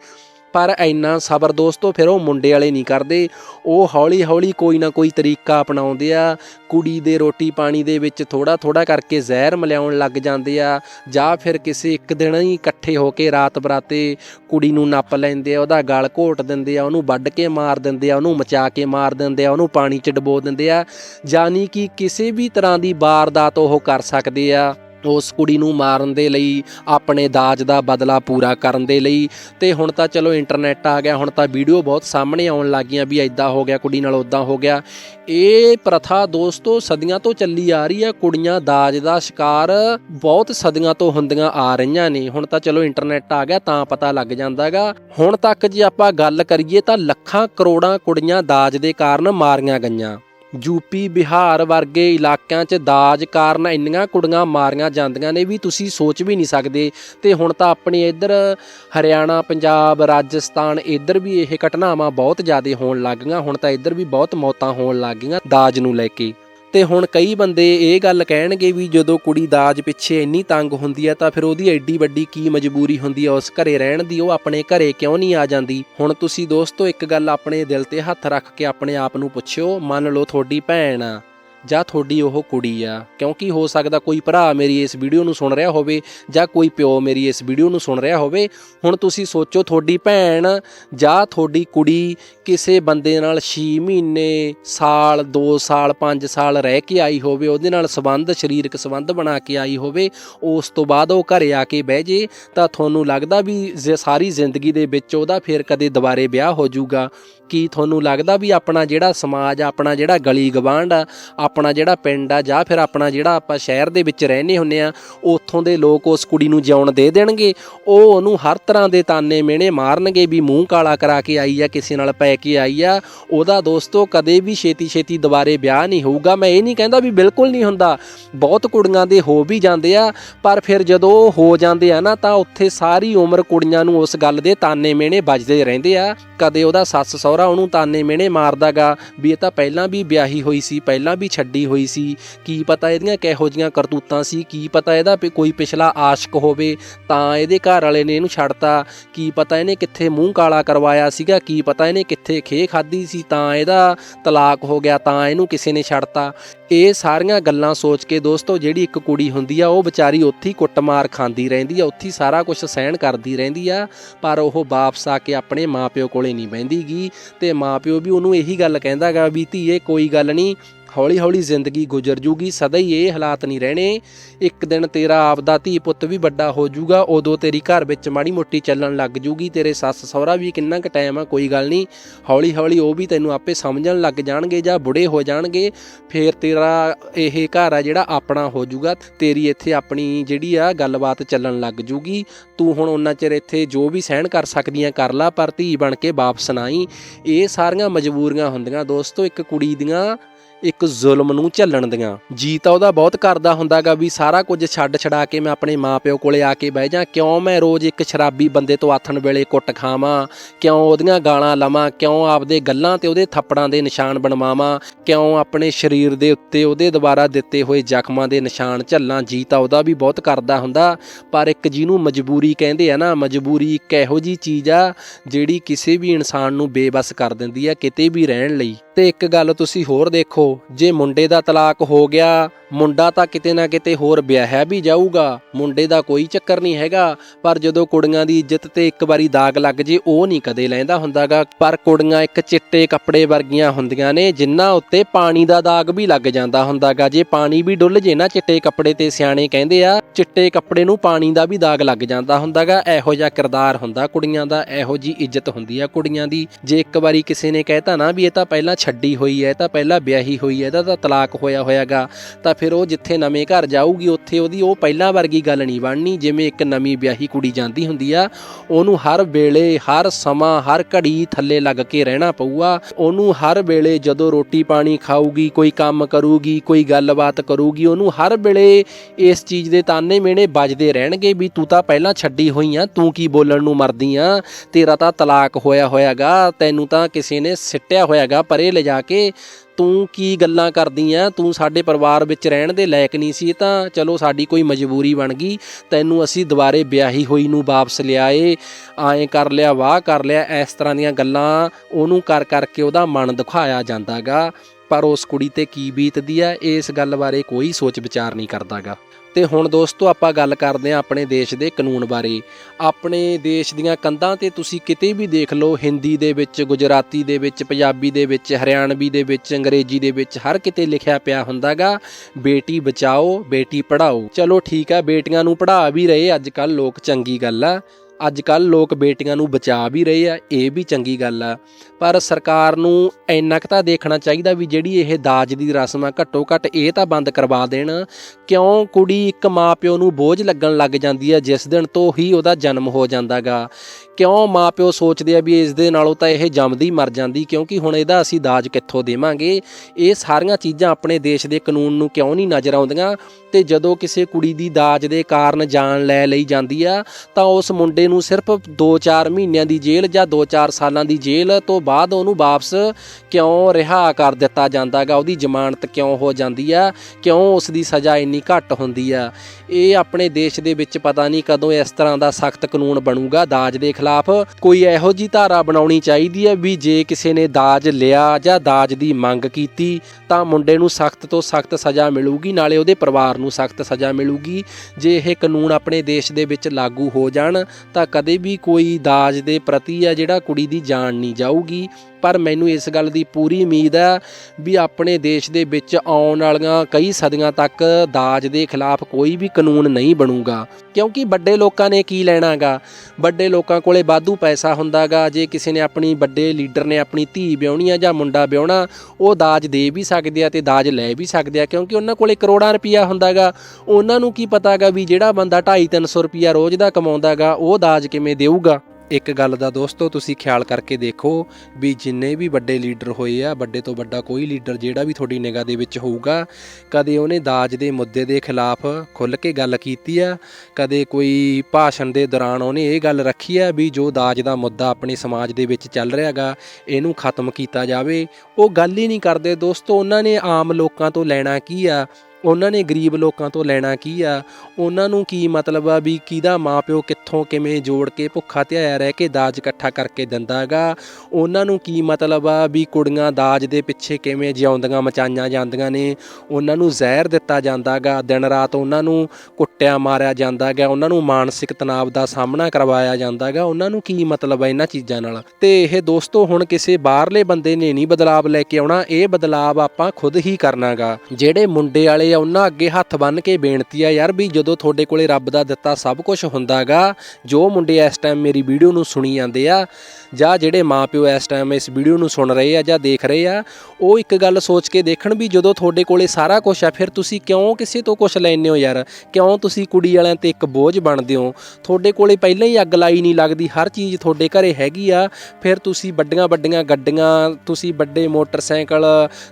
ਪਰ ਇੰਨਾ ਸਬਰ ਦੋਸਤੋ, ਫਿਰ ਉਹ ਮੁੰਡੇ ਵਾਲੇ ਨਹੀਂ ਕਰਦੇ। ਉਹ ਹੌਲੀ ਹੌਲੀ ਕੋਈ ਨਾ ਕੋਈ ਤਰੀਕਾ ਅਪਣਾਉਂਦੇ ਆ। ਕੁੜੀ ਦੇ ਰੋਟੀ ਪਾਣੀ ਦੇ ਵਿੱਚ ਥੋੜਾ ਥੋੜਾ ਕਰਕੇ ਜ਼ਹਿਰ ਮਿਲਾਉਣ ਲੱਗ ਜਾਂਦੇ ਆ। ਜਾਂ ਫਿਰ ਕਿਸੇ ਇੱਕ ਦਿਨ ਹੀ ਇਕੱਠੇ ਹੋ ਕੇ ਰਾਤ ਬਰਾਤੇ ਕੁੜੀ ਨੂੰ ਨੱਪ ਲੈਂਦੇ ਆ, ਉਹਦਾ ਗਲ ਘੋਟ ਦਿੰਦੇ ਆ, ਉਹਨੂੰ ਵੱਢ ਕੇ ਮਾਰ ਦਿੰਦੇ ਆ, ਉਹਨੂੰ ਮਚਾ ਕੇ ਮਾਰ ਦਿੰਦੇ ਆ, ਉਹਨੂੰ ਪਾਣੀ 'ਚ ਡਬੋ ਦਿੰਦੇ ਆ। ਜਾਨੀ ਕਿ ਕਿਸੇ ਵੀ ਤਰ੍ਹਾਂ ਦੀ ਵਾਰਦਾਤ ਉਹ ਕਰ ਸਕਦੇ ਆ। ਉਸ ਕੁੜੀ ਨੂੰ ਮਾਰਨ ਦੇ ਲਈ, ਆਪਣੇ ਦਾਜ ਦਾ ਬਦਲਾ ਪੂਰਾ ਕਰਨ ਦੇ ਲਈ। ਤੇ ਹੁਣ ਤਾਂ ਚਲੋ ਇੰਟਰਨੈਟ ਆ ਗਿਆ, ਹੁਣ ਤਾਂ ਵੀਡੀਓ ਬਹੁਤ ਸਾਹਮਣੇ ਆਉਣ ਲੱਗੀਆਂ ਵੀ ਐਦਾਂ ਹੋ ਗਿਆ, ਕੁੜੀ ਨਾਲ ਉਦਾਂ ਹੋ ਗਿਆ। ਇਹ ਪ੍ਰਥਾ ਦੋਸਤੋ ਸਦੀਆਂ ਤੋਂ ਚੱਲੀ ਆ ਰਹੀ ਹੈ ਕੁੜੀਆਂ ਦਾਜ ਦਾ ਸ਼ਿਕਾਰ ਬਹੁਤ ਸਦੀਆਂ ਤੋਂ ਹੁੰਦੀਆਂ ਆ ਰਹੀਆਂ ਨੇ। ਹੁਣ ਤਾਂ ਚਲੋ ਇੰਟਰਨੈਟ ਆ ਗਿਆ, ਤਾਂ ਪਤਾ ਲੱਗ ਜਾਂਦਾਗਾ ਹੁਣ ਤੱਕ ਜੇ ਆਪਾਂ ਗੱਲ ਕਰੀਏ ਤਾਂ ਲੱਖਾਂ ਕਰੋੜਾਂ ਕੁੜੀਆਂ ਦਾਜ ਦੇ ਕਾਰਨ ਮਾਰੀਆਂ ਗਈਆਂ। ਯੂਪੀ, ਬਿਹਾਰ ਵਰਗੇ ਇਲਾਕਿਆਂ 'ਚ ਦਾਜ ਕਾਰਨ ਇੰਨੀਆਂ ਕੁੜੀਆਂ ਮਾਰੀਆਂ ਜਾਂਦੀਆਂ ਨੇ ਵੀ ਤੁਸੀਂ ਸੋਚ ਵੀ ਨਹੀਂ ਸਕਦੇ। ਤੇ ਹੁਣ ਤਾਂ ਆਪਣੇ ਇੱਧਰ ਹਰਿਆਣਾ, ਪੰਜਾਬ, ਰਾਜਸਥਾਨ ਇੱਧਰ ਵੀ ਇਹ ਘਟਨਾਵਾਂ ਬਹੁਤ ਜ਼ਿਆਦਾ ਹੋਣ ਲੱਗ ਗਈਆਂ। ਹੁਣ ਤਾਂ ਇੱਧਰ ਵੀ ਬਹੁਤ ਮੌਤਾਂ ਹੋਣ ਲੱਗ ਗਈਆਂ ਦਾਜ ਨੂੰ ਲੈ ਕੇ। ਤੇ ਹੁਣ ਕਈ ਬੰਦੇ ਇਹ ਗੱਲ ਕਹਿਣਗੇ ਵੀ ਜਦੋਂ ਕੁੜੀ ਦਾਜ ਪਿੱਛੇ ਇੰਨੀ ਤੰਗ ਹੁੰਦੀ ਹੈ ਤਾਂ ਫਿਰ ਉਹਦੀ ਐਡੀ ਵੱਡੀ ਕੀ ਮਜਬੂਰੀ ਹੁੰਦੀ ਹੈ, ਉਸ ਘਰੇ ਰਹਿਣ ਦੀ, ਉਹ ਆਪਣੇ ਘਰੇ ਕਿਉਂ ਨਹੀਂ ਆ ਜਾਂਦੀ? ਹੁਣ ਤੁਸੀਂ ਦੋਸਤੋ ਇੱਕ ਗੱਲ ਆਪਣੇ ਦਿਲ ਤੇ ਹੱਥ ਰੱਖ ਕੇ ਆਪਣੇ ਆਪ ਨੂੰ ਪੁੱਛਿਓ, ਮੰਨ ਲਓ ਤੁਹਾਡੀ ਭੈਣ ਆ ਜਾਂ ਤੁਹਾਡੀ ਉਹ ਕੁੜੀ ਆ, ਕਿਉਂਕਿ ਹੋ ਸਕਦਾ ਕੋਈ ਭਰਾ ਮੇਰੀ ਇਸ ਵੀਡੀਓ ਨੂੰ ਸੁਣ ਰਿਹਾ ਹੋਵੇ ਜਾਂ ਕੋਈ ਪਿਓ ਮੇਰੀ ਇਸ ਵੀਡੀਓ ਨੂੰ ਸੁਣ ਰਿਹਾ ਹੋਵੇ। ਹੁਣ ਤੁਸੀਂ ਸੋਚੋ ਤੁਹਾਡੀ ਭੈਣ ਜਾਂ ਤੁਹਾਡੀ ਕੁੜੀ ਕਿਸੇ ਬੰਦੇ ਨਾਲ 6 ਮਹੀਨੇ, ਸਾਲ 2 ਸਾਲ 5 ਸਾਲ ਰਹਿ ਕੇ ਆਈ ਹੋਵੇ, ਉਹਦੇ ਨਾਲ ਸਬੰਧ, ਸਰੀਰਕ ਸਬੰਧ ਬਣਾ ਕੇ ਆਈ ਹੋਵੇ, ਉਸ ਤੋਂ ਬਾਅਦ ਉਹ ਘਰੇ ਆ ਕੇ ਬਹਿ ਜੇ, ਤਾਂ ਤੁਹਾਨੂੰ ਲੱਗਦਾ ਵੀ ਜੇ ਸਾਰੀ ਜ਼ਿੰਦਗੀ ਦੇ ਵਿੱਚ ਉਹਦਾ ਫਿਰ ਕਦੇ ਦੁਬਾਰੇ ਵਿਆਹ ਹੋ ਜਾਊਗਾ। ਕੀ ਤੁਹਾਨੂੰ ਲੱਗਦਾ ਵੀ ਆਪਣਾ ਜਿਹੜਾ ਸਮਾਜ ਆ, ਆਪਣਾ ਜਿਹੜਾ ਗਲੀ ਗਵਾਂਢ ਆ ਆਪਣਾ ਜਿਹੜਾ ਪਿੰਡ ਆ ਜਾਂ ਫਿਰ ਆਪਣਾ ਜਿਹੜਾ ਆਪਾਂ ਸ਼ਹਿਰ ਦੇ ਵਿੱਚ ਰਹਿੰਦੇ ਹੁੰਨੇ ਆ ਉੱਥੋਂ ਦੇ ਲੋਕ ਉਸ ਕੁੜੀ ਨੂੰ ਜਿਉਣ ਦੇ ਦੇਣਗੇ? ਉਹ ਉਹਨੂੰ ਹਰ ਤਰ੍ਹਾਂ ਦੇ ਤਾਨੇ ਮਿਹਣੇ ਮਾਰਨਗੇ ਵੀ ਮੂੰਹ ਕਾਲਾ ਕਰਾ ਕੇ ਆਈ ਆ ਕਿਸੇ ਨਾਲ ਪੈ ਕੇ ਆਈ ਆ। ਉਹਦਾ ਦੋਸਤੋ ਕਦੇ ਵੀ ਛੇਤੀ ਛੇਤੀ ਦੁਬਾਰੇ ਵਿਆਹ ਨਹੀਂ ਹੋਊਗਾ। ਮੈਂ ਇਹ ਨਹੀਂ ਕਹਿੰਦਾ ਵੀ ਬਿਲਕੁਲ ਨਹੀਂ ਹੁੰਦਾ। ਬਹੁਤ ਕੁੜੀਆਂ ਦੇ ਹੋ ਵੀ ਜਾਂਦੇ ਆ ਪਰ ਫਿਰ ਜਦੋਂ ਉਹ ਹੋ ਜਾਂਦੇ ਆ ਨਾ ਤਾਂ ਉੱਥੇ ਸਾਰੀ ਉਮਰ ਕੁੜੀਆਂ ਨੂੰ ਉਸ ਗੱਲ ਦੇ ਤਾਨੇ ਮਿਹਣੇ ਵੱਜਦੇ ਰਹਿੰਦੇ ਆ। ਕਦੇ ਉਹਦਾ ਸੱਸ ਸਹੁਰਾ ਉਹਨੂੰ ਤਾਨੇ ਮਿਹਣੇ ਮਾਰਦਾਗਾ ਵੀ ਇਹ ਤਾਂ ਪਹਿਲਾਂ ਵੀ ਵਿਆਹੀ ਹੋਈ ਸੀ, ਪਹਿਲਾਂ ਵੀ ਛੱਡੀ ਹੋਈ ਸੀ। ਕੀ ਪਤਾ ਇਹਦੀਆਂ ਕਿਹੋ ਜੀਆਂ ਕਰਤੂਤਾਂ ਸੀ, ਕੀ ਪਤਾ ਇਹਦਾ ਵੀ ਕੋਈ ਪਿਛਲਾ ਆਸ਼ਕ ਹੋਵੇ, ਤਾਂ ਇਹਦੇ ਘਰ ਵਾਲੇ ਨੇ ਇਹਨੂੰ ਛੱਡਤਾ। ਕੀ ਪਤਾ ਇਹਨੇ ਕਿੱਥੇ ਮੂੰਹ ਕਾਲਾ ਕਰਵਾਇਆ ਸੀਗਾ, ਕੀ ਪਤਾ ਇਹਨੇ ਕਿੱਥੇ ਖੇ ਖਾਦੀ ਸੀ, ਤਾਂ ਇਹਦਾ ਤਲਾਕ ਹੋ ਗਿਆ, ਤਾਂ ਇਹਨੂੰ ਕਿਸੇ ਨੇ ਛੱਡਤਾ। ਇਹ ਸਾਰੀਆਂ ਗੱਲਾਂ ਸੋਚ ਕੇ ਦੋਸਤੋ, ਜਿਹੜੀ ਇੱਕ ਕੁੜੀ ਹੁੰਦੀ ਆ, ਉਹ ਵਿਚਾਰੀ ਉੱਥੇ ਹੀ ਕੁੱਟਮਾਰ ਖਾਂਦੀ ਰਹਿੰਦੀ ਆ, ਉੱਥੇ ਸਾਰਾ ਕੁਝ ਸਹਿਣ ਕਰਦੀ ਰਹਿੰਦੀ ਆ, ਪਰ ਉਹ ਵਾਪਸ ਆ ਕੇ ਆਪਣੇ ਮਾਪਿਓ ਕੋਲੇ ਨਹੀਂ ਬਹਿੰਦੀਗੀ। ਤੇ ਮਾਪਿਓ ਵੀ ਉਹਨੂੰ ਇਹੀ ਗੱਲ ਕਹਿੰਦਾਗਾ ਵੀ ਧੀਏ ਕੋਈ ਗੱਲ ਨਹੀਂ ਹੌਲੀ ਹੌਲੀ ਜ਼ਿੰਦਗੀ ਗੁਜ਼ਰ ਜੂਗੀ, ਸਦਾ ਹੀ ਇਹ ਹਾਲਾਤ ਨਹੀਂ ਰਹਿਣੇ। ਇੱਕ ਦਿਨ ਤੇਰਾ ਆਪਦਾ ਧੀ ਪੁੱਤ ਵੀ ਵੱਡਾ ਹੋ ਜਾਊਗਾ ਉਦੋਂ ਤੇਰੀ ਘਰ ਵਿੱਚ ਮਾੜੀ ਮੋਟੀ ਚੱਲਣ ਲੱਗ ਜੂਗੀ, ਤੇਰੇ ਸੱਸ ਸਹੁਰਾ ਵੀ ਕਿੰਨਾ ਕੁ ਟਾਈਮ ਆ, ਕੋਈ ਗੱਲ ਨਹੀਂ। ਹੌਲੀ ਹੌਲੀ ਉਹ ਵੀ ਤੈਨੂੰ ਆਪੇ ਸਮਝਣ ਲੱਗ ਜਾਣਗੇ ਜਾਂ ਬੁੜੇ ਹੋ ਜਾਣਗੇ। ਫੇਰ ਤੇਰਾ ਇਹ ਘਰ ਆ ਜਿਹੜਾ ਆਪਣਾ ਹੋ ਜਾਊਗਾ ਤੇਰੀ ਇੱਥੇ ਆਪਣੀ ਜਿਹੜੀ ਆ ਗੱਲਬਾਤ ਚੱਲਣ ਲੱਗ ਜੂਗੀ। ਤੂੰ ਹੁਣ ਉਹਨਾਂ ਚਿਰ ਇੱਥੇ ਜੋ ਵੀ ਸਹਿਣ ਕਰ ਸਕਦੀਆਂ ਕਰ ਲਾ, ਪਰ ਧੀ ਬਣ ਕੇ ਵਾਪਸ ਨਾ ਆਈ। ਇਹ ਸਾਰੀਆਂ ਮਜਬੂਰੀਆਂ ਹੁੰਦੀਆਂ ਦੋਸਤੋ, ਇੱਕ ਕੁੜੀ ਦੀਆਂ ਇੱਕ ਜ਼ੁਲਮ ਨੂੰ ਝੱਲਣ ਦੀਆਂ। ਜੀ ਤਾਂ ਉਹਦਾ ਬਹੁਤ ਕਰਦਾ ਹੁੰਦਾਗਾ ਵੀ ਸਾਰਾ ਕੁਝ ਛੱਡ ਛਡਾ ਕੇ ਮੈਂ ਆਪਣੇ ਮਾਪਿਓ ਕੋਲੇ ਆ ਕੇ ਬਹਿ ਜਾ, ਕਿਉਂ ਮੈਂ ਰੋਜ਼ ਇੱਕ ਸ਼ਰਾਬੀ ਬੰਦੇ ਤੋਂ ਆਥਣ ਵੇਲੇ ਕੁੱਟ ਖਾਵਾਂ? ਕਿਉਂ ਉਹਦੀਆਂ ਗਾਲਾਂ ਲਵਾਂ? ਕਿਉਂ ਆਪਦੇ ਗੱਲਾਂ ਤੇ ਉਹਦੇ ਥੱਪੜਾਂ ਦੇ ਨਿਸ਼ਾਨ ਬਣਵਾਵਾਂ? ਕਿਉਂ ਆਪਣੇ ਸਰੀਰ ਦੇ ਉੱਤੇ ਉਹਦੇ ਦੁਆਰਾ ਦਿੱਤੇ ਹੋਏ ਜ਼ਖਮਾਂ ਦੇ ਨਿਸ਼ਾਨ ਝੱਲਾਂ? ਜੀ ਤਾਂ ਉਹਦਾ ਵੀ ਬਹੁਤ ਕਰਦਾ ਹੁੰਦਾ, ਪਰ ਇੱਕ ਜਿਹਨੂੰ ਮਜਬੂਰੀ ਕਹਿੰਦੇ ਆ ਨਾ, ਮਜਬੂਰੀ ਇੱਕ ਇਹੋ ਜੀ ਚੀਜ਼ ਆ ਜਿਹੜੀ ਕਿਸੇ ਵੀ ਇਨਸਾਨ ਨੂੰ ਬੇਬਸ ਕਰ ਦਿੰਦੀ ਆ, ਕਿਤੇ ਵੀ ਰਹਿਣ ਲਈ। ਤੇ ਇੱਕ ਗੱਲ ਤੁਸੀਂ ਹੋਰ ਦੇਖੋ ਜੇ ਮੁੰਡੇ ਦਾ ਤਲਾਕ ਹੋ ਗਿਆ ਮੁੰਡਾ ਤਾਂ ਕਿਤੇ ਨਾ ਕਿਤੇ ਹੋਰ ਵਿਆਹਿਆ ਵੀ ਜਾਊਗਾ। ਮੁੰਡੇ ਦਾ ਕੋਈ ਚੱਕਰ ਨਹੀਂ ਹੈਗਾ, ਪਰ ਜਦੋਂ ਕੁੜੀਆਂ ਦੀ ਇੱਜ਼ਤ ਤੇ ਇੱਕ ਵਾਰੀ ਦਾਗ ਲੱਗ ਜੇ, ਉਹ ਨਹੀਂ ਕਦੇ ਲੈਂਦਾ ਹੁੰਦਾਗਾ। ਪਰ ਕੁੜੀਆਂ ਇੱਕ ਚਿੱਟੇ ਕੱਪੜੇ ਵਰਗੀਆਂ ਹੁੰਦੀਆਂ ਨੇ, ਜਿਨ੍ਹਾਂ ਉੱਤੇ ਪਾਣੀ ਦਾ ਦਾਗ ਵੀ ਲੱਗ ਜਾਂਦਾ ਹੁੰਦਾਗਾ। ਜੇ ਪਾਣੀ ਵੀ ਡੁੱਲ ਜੇ ਨਾ ਚਿੱਟੇ ਕੱਪੜੇ ਤੇ ਸਿਆਣੇ ਕਹਿੰਦੇ ਆ, ਚਿੱਟੇ ਕੱਪੜੇ ਨੂੰ ਪਾਣੀ ਦਾ ਵੀ ਦਾਗ ਲੱਗ ਜਾਂਦਾ ਹੁੰਦਾਗਾ। ਇਹੋ ਜਿਹਾ ਕਿਰਦਾਰ ਹੁੰਦਾ ਕੁੜੀਆਂ ਦਾ, ਇਹੋ ਜੀ ਇੱਜ਼ਤ ਹੁੰਦੀ ਆ ਕੁੜੀਆਂ ਦੀ। ਜੇ ਇੱਕ ਵਾਰੀ ਕਿਸੇ ਨੇ ਕਹਿਤਾ ਨਾ ਵੀ ਇਹ ਤਾਂ ਪਹਿਲਾਂ ਛੱਡੀ ਹੋਈ ਹੈ ਤਾਂ ਪਹਿਲਾਂ ਵਿਆਹੀ ਹੋਈ ਹੈ, ਇਹਦਾ ਤਾਂ ਤਲਾਕ ਹੋਇਆ ਹੋਇਆਗਾ, ਤਾਂ ਫਿਰ ਉਹ ਜਿੱਥੇ ਨਵੇਂ ਘਰ ਜਾਊਗੀ, ਉੱਥੇ ਉਹਦੀ ਉਹ ਪਹਿਲਾਂ ਵਰਗੀ ਗੱਲ ਨਹੀਂ ਬਣਨੀ, ਜਿਵੇਂ ਇੱਕ ਨਵੀਂ ਵਿਆਹੀ ਕੁੜੀ ਜਾਂਦੀ ਹੁੰਦੀ ਆ, ਉਹਨੂੰ ਹਰ ਵੇਲੇ, ਹਰ ਸਮਾਂ, ਹਰ ਘੜੀ ਥੱਲੇ ਲੱਗ ਕੇ ਰਹਿਣਾ ਪਊਗਾ ਉਹਨੂੰ ਹਰ ਵੇਲੇ ਜਦੋਂ ਰੋਟੀ ਪਾਣੀ ਖਾਊਗੀ, ਕੋਈ ਕੰਮ ਕਰੂਗੀ, ਕੋਈ ਗੱਲਬਾਤ ਕਰੂਗੀ, ਉਹਨੂੰ ਹਰ ਵੇਲੇ ਇਸ ਚੀਜ਼ ਦੇ ਤਾਨੇ ਮਿਹਣੇ ਵੱਜਦੇ ਰਹਿਣਗੇ ਵੀ ਤੂੰ ਤਾਂ ਪਹਿਲਾਂ ਛੱਡੀ ਹੋਈ ਆ, ਤੂੰ ਕੀ ਬੋਲਣ ਨੂੰ ਮਰਦੀ ਆ? ਤੇਰਾ ਤਾਂ ਤਲਾਕ ਹੋਇਆ ਹੋਇਆਗਾ, ਤੈਨੂੰ ਤਾਂ ਕਿਸੇ ਨੇ ਸਿੱਟਿਆ ਹੋਇਆਗਾ ਪਰੇ ਲਿਜਾ ਕੇ। ਤੂੰ ਕੀ ਗੱਲਾਂ ਕਰਦੀ ਆ ਤੂੰ ਸਾਡੇ ਪਰਿਵਾਰ ਵਿੱਚ ਰਹਿਣ ਦੇ ਲਾਇਕ ਨਹੀਂ ਸੀ, ਤਾਂ ਚਲੋ ਸਾਡੀ ਕੋਈ ਮਜਬੂਰੀ ਬਣ ਗਈ। ਤੈਨੂੰ ਅਸੀਂ ਦੁਬਾਰੇ ਵਿਆਹੀ ਹੋਈ ਨੂੰ ਵਾਪਸ ਲਿਆਏ। ਐਂ ਕਰ ਲਿਆ, ਵਾਹ ਕਰ ਲਿਆ, ਇਸ ਤਰ੍ਹਾਂ ਦੀਆਂ ਗੱਲਾਂ ਉਹਨੂੰ ਕਰ ਕਰਕੇ ਉਹਦਾ ਮਨ ਦਿਖਾਇਆ ਜਾਂਦਾਗਾ। ਪਰ ਉਸ ਕੁੜੀ ਤੇ ਕੀ ਬੀਤਦੀ ਆ, ਇਸ ਗੱਲ ਬਾਰੇ ਕੋਈ ਸੋਚ ਵਿਚਾਰ ਨਹੀਂ ਕਰਦਾਗਾ। ਤੇ ਹੁਣ ਦੋਸਤੋ ਆਪਾਂ ਗੱਲ ਕਰਦੇ ਹਾਂ ਆਪਣੇ ਦੇਸ਼ ਦੇ ਕਾਨੂੰਨ ਬਾਰੇ। ਆਪਣੇ ਦੇਸ਼ ਦੀਆਂ ਕੰਧਾਂ ਤੇ ਤੁਸੀਂ ਕਿਤੇ ਵੀ ਦੇਖ ਲਓ, ਹਿੰਦੀ ਦੇ ਵਿੱਚ, ਗੁਜਰਾਤੀ ਦੇ ਵਿੱਚ, ਪੰਜਾਬੀ ਦੇ ਵਿੱਚ, ਹਰਿਆਣਵੀ ਦੇ ਵਿੱਚ, ਅੰਗਰੇਜ਼ੀ ਦੇ ਵਿੱਚ ਹਰ ਕਿਤੇ ਲਿਖਿਆ ਪਿਆ ਹੁੰਦਾਗਾ, ਬੇਟੀ ਬਚਾਓ, ਬੇਟੀ ਪੜ੍ਹਾਓ। ਚਲੋ ਠੀਕ ਆ, ਬੇਟੀਆਂ ਨੂੰ ਪੜ੍ਹਾ ਵੀ ਰਹੇ ਅੱਜ ਕੱਲ ਲੋਕ ਚੰਗੀ ਗੱਲ ਆ। ਅੱਜ ਕੱਲ ਲੋਕ ਬੇਟੀਆਂ ਨੂੰ ਬਚਾ ਵੀ ਰਹੇ ਆ, ਇਹ ਵੀ ਚੰਗੀ ਗੱਲ ਆ। ਪਰ ਸਰਕਾਰ ਨੂੰ ਇੰਨਾ ਕੁ ਤਾਂ ਦੇਖਣਾ ਚਾਹੀਦਾ ਵੀ ਜਿਹੜੀ ਇਹ ਦਾਜ ਦੀ ਰਸਮ ਆ, ਘੱਟੋ ਘੱਟ ਇਹ ਤਾਂ ਬੰਦ ਕਰਵਾ ਦੇਣ। ਕਿਉਂ ਕੁੜੀ ਇੱਕ ਮਾਪਿਓ ਨੂੰ ਬੋਝ ਲੱਗਣ ਲੱਗ ਜਾਂਦੀ ਹੈ ਜਿਸ ਦਿਨ ਤੋਂ ਹੀ ਉਹਦਾ ਜਨਮ ਹੋ ਜਾਂਦਾਗਾ। ਕਿਉਂ ਮਾਪਿਓ ਸੋਚਦੇ ਆ ਵੀ ਇਸ ਦੇ ਨਾਲੋਂ ਤਾਂ ਇਹ ਜੰਮਦੀ ਮਰ ਜਾਂਦੀ, ਕਿਉਂਕਿ ਹੁਣ ਇਹਦਾ ਅਸੀਂ ਦਾਜ ਕਿੱਥੋਂ ਦੇਵਾਂਗੇ? ਇਹ ਸਾਰੀਆਂ ਚੀਜ਼ਾਂ ਆਪਣੇ ਦੇਸ਼ ਦੇ ਕਾਨੂੰਨ ਨੂੰ ਕਿਉਂ ਨਹੀਂ ਨਜ਼ਰ ਆਉਂਦੀਆਂ? ਤੇ ਜਦੋਂ ਕਿਸੇ ਕੁੜੀ ਦੀ ਦਾਜ ਦੇ ਕਾਰਨ ਜਾਨ ਲੈ ਲਈ ਜਾਂਦੀ ਆ, ਤਾਂ ਉਸ ਮੁੰਡੇ ਨੂੰ ਸਿਰਫ 2-4 ਮਹੀਨਿਆਂ ਦੀ ਜੇਲ੍ਹ ਜਾਂ 2-4 ਸਾਲਾਂ ਦੀ ਜੇਲ੍ਹ ਤੋਂ ਬਾਅਦ ਉਹਨੂੰ ਵਾਪਸ ਕਿਉਂ ਰਿਹਾ ਕਰ ਦਿੱਤਾ ਜਾਂਦਾਗਾ? ਉਹਦੀ ਜ਼ਮਾਨਤ ਕਿਉਂ ਹੋ ਜਾਂਦੀ ਆ? ਕਿਉਂ ਉਸ ਦੀ ਸਜ਼ਾ ਇੰਨੀ ਘੱਟ ਹੁੰਦੀ ਆ? ਇਹ ਆਪਣੇ ਦੇਸ਼ ਦੇ ਵਿੱਚ ਪਤਾ ਨਹੀਂ ਕਦੋਂ ਇਸ ਤਰ੍ਹਾਂ ਦਾ ਸਖਤ ਕਾਨੂੰਨ ਬਣੂਗਾ, ਦਾਜ ਦੇ ਖਿਲਾਫ ਕੋਈ ਇਹੋ ਜੀ ਧਾਰਾ ਬਣਾਉਣੀ ਚਾਹੀਦੀ ਹੈ ਵੀ ਜੇ ਕਿਸੇ ਨੇ ਦਾਜ ਲਿਆ ਜਾਂ ਦਾਜ ਦੀ ਮੰਗ ਕੀਤੀ, ਤਾਂ ਮੁੰਡੇ ਨੂੰ ਸਖਤ ਤੋਂ ਸਖਤ ਸਜ਼ਾ ਮਿਲੂਗੀ, ਨਾਲੇ ਉਹਦੇ ਪਰਿਵਾਰ ਨੂੰ ਸਖਤ ਸਜ਼ਾ ਮਿਲੂਗੀ। ਜੇ ਇਹ ਕਾਨੂੰਨ ਆਪਣੇ ਦੇਸ਼ ਦੇ ਵਿੱਚ ਲਾਗੂ ਹੋ ਜਾਣ, ਤਾਂ ਕਦੇ ਵੀ ਕੋਈ ਦਾਜ ਦੇ ਪ੍ਰਤੀ ਆ ਜਿਹੜਾ ਕੁੜੀ ਦੀ ਜਾਨ ਨਹੀਂ ਜਾਊਗੀ। ਪਰ ਮੈਨੂੰ ਇਸ ਗੱਲ ਦੀ ਪੂਰੀ ਉਮੀਦ ਹੈ ਵੀ ਆਪਣੇ ਦੇਸ਼ ਦੇ ਵਿੱਚ ਆਉਣ ਵਾਲੀਆਂ ਕਈ ਸਦੀਆਂ ਤੱਕ ਦਾਜ ਦੇ ਖਿਲਾਫ ਕੋਈ ਵੀ ਕਾਨੂੰਨ ਨਹੀਂ ਬਣੂਗਾ। ਕਿਉਂਕਿ ਵੱਡੇ ਲੋਕਾਂ ਨੇ ਕੀ ਲੈਣਾਗਾ? ਵੱਡੇ ਲੋਕਾਂ ਕੋਲੇ ਵਾਧੂ ਪੈਸਾ ਹੁੰਦਾਗਾ। ਜੇ ਕਿਸੇ ਨੇ ਆਪਣੀ ਵੱਡੇ ਲੀਡਰ ਨੇ ਆਪਣੀ ਧੀ ਵਿਆਹਣੀ ਆ ਜਾਂ ਮੁੰਡਾ ਵਿਆਹਣਾ, ਉਹ ਦਾਜ ਦੇ ਵੀ ਸਕਦੇ ਆ ਤੇ ਦਾਜ ਲੈ ਵੀ ਸਕਦੇ ਆ, ਕਿਉਂਕਿ ਉਹਨਾਂ ਕੋਲੇ ਕਰੋੜਾਂ ਰੁਪਈਆ ਹੁੰਦਾਗਾ। ਉਹਨਾਂ ਨੂੰ ਕੀ ਪਤਾਗਾ ਵੀ ਜਿਹੜਾ ਬੰਦਾ 2.5 300 ਰੁਪਈਆ ਰੋਜ਼ ਦਾ ਕਮਾਉਂਦਾਗਾ, ਉਹ ਦਾਜ ਕਿਵੇਂ ਦੇਊਗਾ? ਇੱਕ ਗੱਲ ਦਾ ਦੋਸਤੋ, ਤੁਸੀਂ ਖਿਆਲ ਕਰਕੇ ਦੇਖੋ ਵੀ ਜਿੰਨੇ ਵੀ ਵੱਡੇ ਲੀਡਰ ਹੋਏ ਆ, ਵੱਡੇ ਤੋਂ ਵੱਡਾ ਕੋਈ ਲੀਡਰ ਜਿਹੜਾ ਵੀ ਤੁਹਾਡੀ ਨਿਗਾਹ ਦੇ ਵਿੱਚ ਹੋਊਗਾ, ਕਦੇ ਉਹਨੇ ਦਾਜ ਦੇ ਮੁੱਦੇ ਦੇ ਖਿਲਾਫ ਖੁੱਲ੍ਹ ਕੇ ਗੱਲ ਕੀਤੀ ਆ, ਕਦੇ ਕੋਈ ਭਾਸ਼ਣ ਦੇ ਦੌਰਾਨ ਉਹਨੇ ਇਹ ਗੱਲ ਰੱਖੀ ਆ ਵੀ ਜੋ ਦਾਜ ਦਾ ਮੁੱਦਾ ਆਪਣੇ ਸਮਾਜ ਦੇ ਵਿੱਚ ਚੱਲ ਰਿਹਾਗਾ ਇਹਨੂੰ ਖਤਮ ਕੀਤਾ ਜਾਵੇ, ਉਹ ਗੱਲ ਹੀ ਨਹੀਂ ਕਰਦੇ। ਦੋਸਤੋ, ਉਹਨਾਂ ਨੇ ਆਮ ਲੋਕਾਂ ਤੋਂ ਲੈਣਾ ਕੀ ਆ? ਉਹਨਾਂ ਨੇ ਗਰੀਬ ਲੋਕਾਂ ਤੋਂ ਲੈਣਾ ਕੀ ਆ? ਉਹਨਾਂ ਨੂੰ ਕੀ ਮਤਲਬ ਆ ਵੀ ਕਿਹਦਾ ਮਾਪਿਓ ਕਿੱਥੋਂ ਕਿਵੇਂ ਜੋੜ ਕੇ ਭੁੱਖਾ ਧਿਆਇਆ ਰਹਿ ਕੇ ਦਾਜ ਇਕੱਠਾ ਕਰਕੇ ਦਿੰਦਾਗਾ? ਉਹਨਾਂ ਨੂੰ ਕੀ ਮਤਲਬ ਆ ਵੀ ਕੁੜੀਆਂ ਦਾਜ ਦੇ ਪਿੱਛੇ ਕਿਵੇਂ ਜਿਉਂਦੀਆਂ, ਮਚਾਈਆਂ ਜਾਂਦੀਆਂ ਨੇ? ਉਹਨਾਂ ਨੂੰ ਜ਼ਹਿਰ ਦਿੱਤਾ ਜਾਂਦਾਗਾ, ਦਿਨ ਰਾਤ ਉਹਨਾਂ ਨੂੰ ਕੁੱਟਿਆ, ਮਾਰਿਆ ਜਾਂਦਾਗਾ, ਉਹਨਾਂ ਨੂੰ ਮਾਨਸਿਕ ਤਣਾਅ ਦਾ ਸਾਹਮਣਾ ਕਰਵਾਇਆ ਜਾਂਦਾਗਾ। ਉਹਨਾਂ ਨੂੰ ਕੀ ਮਤਲਬ ਆ ਇਹਨਾਂ ਚੀਜ਼ਾਂ ਨਾਲ? ਤੇ ਇਹ ਦੋਸਤੋ, ਹੁਣ ਕਿਸੇ ਬਾਹਰਲੇ ਬੰਦੇ ਨੇ ਨਹੀਂ ਬਦਲਾਵ ਲੈ ਕੇ ਆਉਣਾ, ਇਹ ਬਦਲਾਵ ਆਪਾਂ ਖੁਦ ਹੀ ਕਰਨਾਗਾ। ਜਿਹੜੇ ਮੁੰਡੇ ਵਾਲੇ ਆ, ਉਹਨਾਂ ਅੱਗੇ ਹੱਥ ਬੰਨ ਕੇ ਬੇਨਤੀ ਆ ਯਾਰ ਵੀ ਜਦੋਂ ਤੁਹਾਡੇ ਕੋਲੇ ਰੱਬ ਦਾ ਦਿੱਤਾ ਸਭ ਕੁਝ ਹੁੰਦਾਗਾ, ਜੋ ਮੁੰਡੇ ਇਸ ਟਾਈਮ ਮੇਰੀ ਵੀਡੀਓ ਨੂੰ ਸੁਣੀ ਜਾਂਦੇ ਆ, ਜਾਂ ਜਿਹੜੇ ਮਾਪਿਓ ਇਸ ਟਾਈਮ ਇਸ ਵੀਡੀਓ ਨੂੰ ਸੁਣ ਰਹੇ ਆ ਜਾਂ ਦੇਖ ਰਹੇ ਆ, ਉਹ ਇੱਕ ਗੱਲ ਸੋਚ ਕੇ ਦੇਖਣ ਵੀ ਜਦੋਂ ਤੁਹਾਡੇ ਕੋਲੇ ਸਾਰਾ ਕੁਝ ਆ, ਫਿਰ ਤੁਸੀਂ ਕਿਉਂ ਕਿਸੇ ਤੋਂ ਕੁਝ ਲੈਣੇ ਹੋ ਯਾਰ? ਕਿਉਂ ਤੁਸੀਂ ਕੁੜੀ ਵਾਲਿਆਂ ਤੇ ਇੱਕ ਬੋਝ ਬਣਦੇ ਹੋ? ਤੁਹਾਡੇ ਕੋਲੇ ਪਹਿਲਾਂ ਹੀ ਅੱਗ ਲਾਈ ਨਹੀਂ ਲੱਗਦੀ, ਹਰ ਚੀਜ਼ ਤੁਹਾਡੇ ਘਰੇ ਹੈਗੀ ਆ, ਫਿਰ ਤੁਸੀਂ ਵੱਡੀਆਂ ਵੱਡੀਆਂ ਗੱਡੀਆਂ, ਤੁਸੀਂ ਵੱਡੇ ਮੋਟਰਸਾਈਕਲ,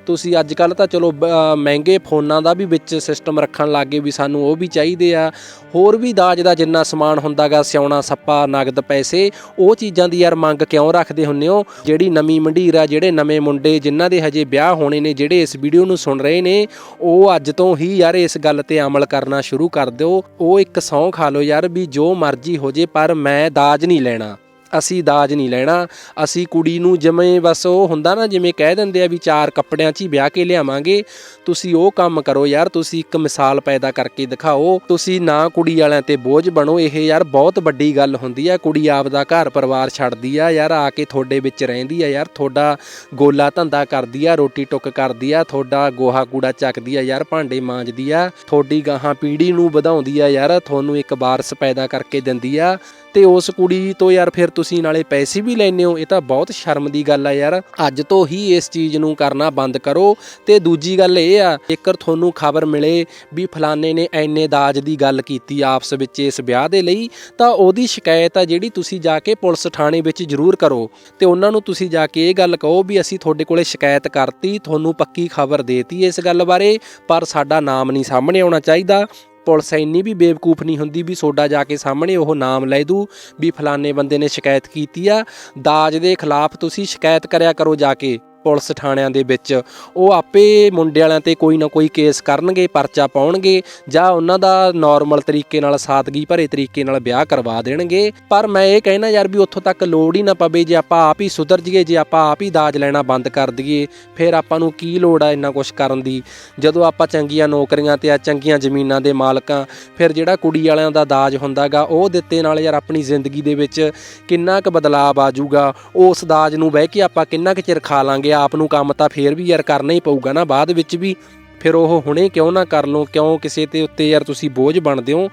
ਤੁਸੀਂ ਅੱਜ ਕੱਲ ਤਾਂ ਚਲੋ ਮਹਿੰਗੇ ਫੋਨਾਂ ਦਾ ਵੀ ਵਿੱਚ ਸਿਸਟਮ ਰੱਖਣ ਲੱਗੇ ਵੀ ਸਾਨੂੰ ਉਹ ਵੀ ਚਾਹੀਦੇ ਆ। ਹੋਰ ਵੀ ਦਾਜ ਦਾ ਜਿੰਨਾ ਸਮਾਨ ਹੁੰਦਾਗਾ, ਸਿਆਉਣਾ, ਸੱਪਾ, ਨਗਦ, ਪੈਸੇ, ਉਹ ਚੀਜ਼ਾਂ ਦੀ ਯਾਰ ਮੰਗ ਕਿਉਂ ਰੱਖਦੇ ਹੁੰਨੇ ਹੋ? ਜਿਹੜੀ ਨਵੀਂ ਮੰਡੀਰ ਆ, ਜਿਹੜੇ ਨਵੇਂ ਮੁੰਡੇ ਜਿਨ੍ਹਾਂ ਦੇ ਹਜੇ ਵਿਆਹ ਹੋਣੇ ਨੇ, ਜਿਹੜੇ ਇਸ ਵੀਡੀਓ ਨੂੰ ਸੁਣ ਰਹੇ ਨੇ, ਉਹ ਅੱਜ ਤੋਂ ਹੀ ਯਾਰ ਇਸ ਗੱਲ ਤੇ ਅਮਲ ਕਰਨਾ ਸ਼ੁਰੂ ਕਰ ਦਿਓ। ਉਹ ਇੱਕ ਸਹੁੰ ਖਾ ਲਓ ਯਾਰ ਵੀ ਜੋ ਮਰਜ਼ੀ ਹੋ ਜੇ, ਪਰ ਮੈਂ ਦਾਜ ਨਹੀਂ ਲੈਣਾ। ਅਸੀਂ ਦਾਜ ਨਹੀਂ ਲੈਣਾ। ਅਸੀਂ ਕੁੜੀ ਨੂੰ ਜਿਵੇਂ ਬਸ ਉਹ ਹੁੰਦਾ ਨਾ, ਜਿਵੇਂ ਕਹਿ ਦਿੰਦੇ ਆ ਵੀ ਚਾਰ ਕੱਪੜਿਆਂ 'ਚ ਹੀ ਵਿਆਹ ਕੇ ਲਿਆਵਾਂਗੇ। ਤੁਸੀਂ ਉਹ ਕੰਮ ਕਰੋ ਯਾਰ, ਤੁਸੀਂ ਇੱਕ ਮਿਸਾਲ ਪੈਦਾ ਕਰਕੇ ਦਿਖਾਓ। ਤੁਸੀਂ ਨਾ ਕੁੜੀ ਵਾਲਿਆਂ ਤੇ ਬੋਝ ਬਣੋ, ਇਹ ਯਾਰ ਬਹੁਤ ਵੱਡੀ ਗੱਲ ਹੁੰਦੀ ਆ। ਕੁੜੀ ਆਪਦਾ ਘਰ ਪਰਿਵਾਰ ਛੱਡਦੀ ਆ, ਯਾਰ ਆ ਕੇ ਤੁਹਾਡੇ ਵਿੱਚ ਰਹਿੰਦੀ ਆ, ਯਾਰ ਤੁਹਾਡਾ ਗੋਲਾ ਧੰਦਾ ਕਰਦੀ ਆ, ਰੋਟੀ ਟੁੱਕ ਕਰਦੀ ਆ, ਤੁਹਾਡਾ ਗੋਹਾ ਕੂੜਾ ਚੱਕਦੀ ਆ, ਯਾਰ ਭਾਂਡੇ ਮਾਂਜਦੀ ਆ। ਤੁਹਾਡੀ ਗਾਹਾਂ ਪੀੜ੍ਹੀ ਨੂੰ ਵਧਾਉਂਦੀ ਆ, ਯਾਰ। ਤੁਹਾਨੂੰ ਇੱਕ ਵਾਰਸ ਪੈਦਾ ਕਰਕੇ ਦਿੰਦੀ ਆ। ਤੇ ਉਸ ਕੁੜੀ ਤੋਂ ਯਾਰ ਫਿਰ ਤੁਸੀਂ ਨਾਲੇ ਪੈਸੇ ਵੀ ਲੈਨੇ ਹੋ, ਇਹ ਤਾਂ ਬਹੁਤ ਸ਼ਰਮ ਦੀ ਗੱਲ ਆ ਯਾਰ। ਅੱਜ ਤੋਂ ਹੀ ਇਸ ਚੀਜ਼ ਨੂੰ ਕਰਨਾ ਬੰਦ ਕਰੋ। ਤੇ ਦੂਜੀ ਗੱਲ ਇਹ ਆ, ਜੇਕਰ ਤੁਹਾਨੂੰ ਖਬਰ ਮਿਲੇ ਵੀ ਫਲਾਣੇ ਨੇ ਐਨੇ ਦਾਜ ਦੀ ਗੱਲ ਕੀਤੀ ਆਪਸ ਵਿੱਚ ਇਸ ਵਿਆਹ ਦੇ ਲਈ, ਤਾਂ ਉਹਦੀ ਸ਼ਿਕਾਇਤ ਆ ਜਿਹੜੀ ਤੁਸੀਂ ਜਾ ਕੇ ਪੁਲਿਸ ਥਾਣੇ ਵਿੱਚ ਜ਼ਰੂਰ ਕਰੋ। ਤੇ ਉਹਨਾਂ ਨੂੰ ਤੁਸੀਂ ਜਾ ਕੇ ਇਹ ਗੱਲ ਕਹੋ ਵੀ ਅਸੀਂ ਤੁਹਾਡੇ ਕੋਲੇ ਸ਼ਿਕਾਇਤ ਕਰਤੀ, ਤੁਹਾਨੂੰ ਪੱਕੀ ਖਬਰ ਦੇਤੀ ਇਸ ਗੱਲ ਬਾਰੇ, ਪਰ ਸਾਡਾ ਨਾਮ ਨਹੀਂ ਸਾਹਮਣੇ ਆਉਣਾ ਚਾਹੀਦਾ। ਪੁਲਿਸ ਇੰਨੀ ਵੀ ਬੇਵਕੂਫ ਨਹੀਂ ਹੁੰਦੀ ਵੀ ਸੋਡਾ ਜਾ ਕੇ ਸਾਹਮਣੇ ਉਹ ਨਾਮ ਲੈ ਦੂ, ਵੀ ਫਲਾਣੇ ਬੰਦੇ ਨੇ ਸ਼ਿਕਾਇਤ ਕੀਤੀ ਆ। ਦਾਜ ਦੇ ਖਿਲਾਫ ਤੁਸੀਂ ਸ਼ਿਕਾਇਤ ਕਰਿਆ ਕਰੋ ਜਾ ਕੇ। ਪੁਲਿਸ ਥਾਣਿਆਂ ਦੇ ਵਿੱਚ, ਉਹ ਆਪੇ ਮੁੰਡੇ ਵਾਲਿਆਂ ਤੇ ਕੋਈ ਨਾ ਕੋਈ ਕੇਸ ਕਰਨਗੇ, ਪਰਚਾ ਪਾਉਣਗੇ, ਜਾਂ ਉਹਨਾਂ ਦਾ ਨਾਰਮਲ ਤਰੀਕੇ ਨਾਲ ਸਾਦਗੀ ਭਰੇ ਤਰੀਕੇ ਨਾਲ ਵਿਆਹ ਕਰਵਾ ਦੇਣਗੇ। ਪਰ ਮੈਂ ਇਹ ਕਹਿਣਾ ਯਾਰ ਵੀ ਉੱਥੋਂ ਤੱਕ ਲੋੜ ਹੀ ਨਾ ਪਵੇ, ਜੇ ਆਪਾਂ ਆਪ ਹੀ ਸੁਧਰ ਜਾਈਏ, ਜੇ ਆਪਾਂ ਆਪ ਹੀ ਦਾਜ ਲੈਣਾ ਬੰਦ ਕਰ ਦਈਏ, ਫਿਰ ਆਪਾਂ ਨੂੰ ਕੀ ਲੋੜ ਆ ਇੰਨਾ ਕੁਝ ਕਰਨ ਦੀ? ਜਦੋਂ ਆਪਾਂ ਚੰਗੀਆਂ ਨੌਕਰੀਆਂ ਤੇ ਆ, ਚੰਗੀਆਂ ਜ਼ਮੀਨਾਂ ਦੇ ਮਾਲਕਾਂ ਫਿਰ ਜਿਹੜਾ ਕੁੜੀ ਵਾਲਿਆਂ ਦਾ ਦਾਜ ਹੁੰਦਾਗਾ, ਉਹ ਦਿੱਤੇ ਨਾਲ ਯਾਰ ਆਪਣੀ ਜ਼ਿੰਦਗੀ ਦੇ ਵਿੱਚ ਕਿੰਨਾ ਕੁ ਬਦਲਾਅ ਆ ਜਾਊਗਾ, ਉਸ ਦਾਜ ਨੂੰ ਬਹਿ ਕੇ ਆਪਾਂ ਕਿੰਨਾ ਕੁ ਚਿਰ ਖਾ ਲਾਂਗੇ? ਆਪ ਨੂੰ ਕੰਮ ਤਾਂ ਫੇਰ ਵੀ ਯਾਰ ਕਰਨਾ ਹੀ ਪਊਗਾ ਨਾ ਬਾਅਦ ਵਿੱਚ ਵੀ ਫਿਰ ਉਹ ਹੁਣੇ ਕਿਉਂ ਨਾ ਕਰ ਲਓ, ਕਿਉਂ ਕਿਸੇ ਤੇ ਉੱਤੇ ਯਾਰ ਤੁਸੀਂ ਬੋਝ ਬਣਦੇ ਹੋ?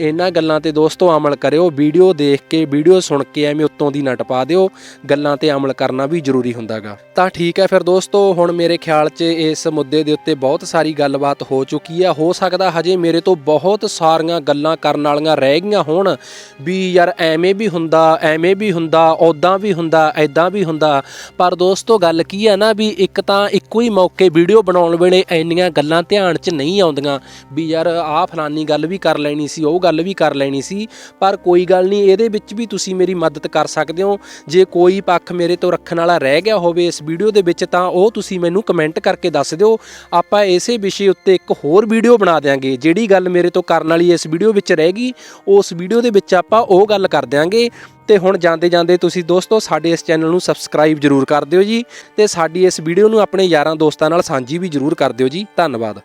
ਇਹਨਾਂ ਗੱਲਾਂ ਤੇ ਦੋਸਤੋ ਅਮਲ ਕਰਿਓ, ਵੀਡੀਓ ਦੇਖ ਕੇ, ਵੀਡੀਓ ਸੁਣ ਕੇ ਐਵੇਂ ਉੱਤੋਂ ਦੀ ਨਾ ਪਾ ਦਿਓ, ਗੱਲਾਂ ਤੇ ਅਮਲ ਕਰਨਾ ਵੀ ਜ਼ਰੂਰੀ ਹੁੰਦਾਗਾ ਤਾਂ ਠੀਕ ਹੈ ਫਿਰ ਦੋਸਤੋ, ਹੁਣ ਮੇਰੇ ਖਿਆਲ 'ਚ ਇਸ ਮੁੱਦੇ ਦੇ ਉੱਤੇ ਬਹੁਤ ਸਾਰੀ ਗੱਲਬਾਤ ਹੋ ਚੁੱਕੀ ਹੈ। ਹੋ ਸਕਦਾ ਹਜੇ ਮੇਰੇ ਤੋਂ ਬਹੁਤ ਸਾਰੀਆਂ ਗੱਲਾਂ ਕਰਨ ਵਾਲੀਆਂ ਰਹਿ ਗਈਆਂ ਹੋਣ, ਵੀ ਯਾਰ ਐਵੇਂ ਵੀ ਹੁੰਦਾ, ਐਵੇਂ ਵੀ ਹੁੰਦਾ ਉਦਾਂ ਵੀ ਹੁੰਦਾ ਐਦਾਂ ਵੀ ਹੁੰਦਾ। ਪਰ ਦੋਸਤੋ ਗੱਲ ਕੀ ਹੈ ਨਾ, ਵੀ ਇੱਕ ਤਾਂ ਇੱਕੋ ਹੀ ਮੌਕੇ ਵੀਡੀਓ ਬਣਾਉਣ ਵੇਲੇ ਇੰਨੀਆਂ ਗੱਲਾਂ ਧਿਆਨ 'ਚ ਨਹੀਂ ਆਉਂਦੀਆਂ ਵੀ ਯਾਰ ਆਹ ਫਲਾਨੀ ਗੱਲ ਵੀ ਕਰ ਲੈਣੀ ਸੀ, ਉਹ ਗੱਲ ਵੀ ਕਰ ਲੈਣੀ ਸੀ, ਪਰ ਕੋਈ ਗੱਲ ਨਹੀਂ, ਇਹਦੇ ਵਿੱਚ ਵੀ ਤੁਸੀਂ ਮੇਰੀ ਮਦਦ ਕਰ ਸਕਦੇ ਹੋ। ਜੇ ਕੋਈ ਪੱਖ ਮੇਰੇ ਤੋਂ ਰੱਖਣ ਵਾਲਾ ਰਹਿ ਗਿਆ ਹੋਵੇ ਇਸ ਵੀਡੀਓ ਦੇ ਵਿੱਚ, ਤਾਂ ਉਹ ਤੁਸੀਂ ਮੈਨੂੰ ਕਮੈਂਟ ਕਰਕੇ ਦੱਸ ਦਿਓ। ਆਪਾਂ ਇਸੇ ਵਿਸ਼ੇ ਉੱਤੇ ਇੱਕ ਹੋਰ ਵੀਡੀਓ ਬਣਾ ਦਿਆਂਗੇ, ਜਿਹੜੀ ਗੱਲ ਮੇਰੇ ਤੋਂ ਕਰਨ ਵਾਲੀ ਇਸ ਵੀਡੀਓ ਵਿੱਚ ਰਹਿ ਗਈ। ਉਸ ਵੀਡੀਓ ਦੇ ਵਿੱਚ ਆਪਾਂ ਉਹ ਗੱਲ ਕਰ ਦਿਆਂਗੇ। ਤੇ ਹੁਣ ਜਾਂਦੇ ਜਾਂਦੇ ਤੁਸੀਂ ਦੋਸਤੋ ਸਾਡੇ ਇਸ ਚੈਨਲ ਨੂੰ ਸਬਸਕ੍ਰਾਈਬ ਜਰੂਰ ਕਰ ਦਿਓ ਜੀ ਤੇ ਸਾਡੀ ਇਸ ਵੀਡੀਓ ਨੂੰ ਆਪਣੇ ਯਾਰਾਂ ਦੋਸਤਾਂ ਨਾਲ ਸਾਂਝੀ ਵੀ ਜਰੂਰ ਕਰ ਦਿਓ ਜੀ। ਧੰਨਵਾਦ।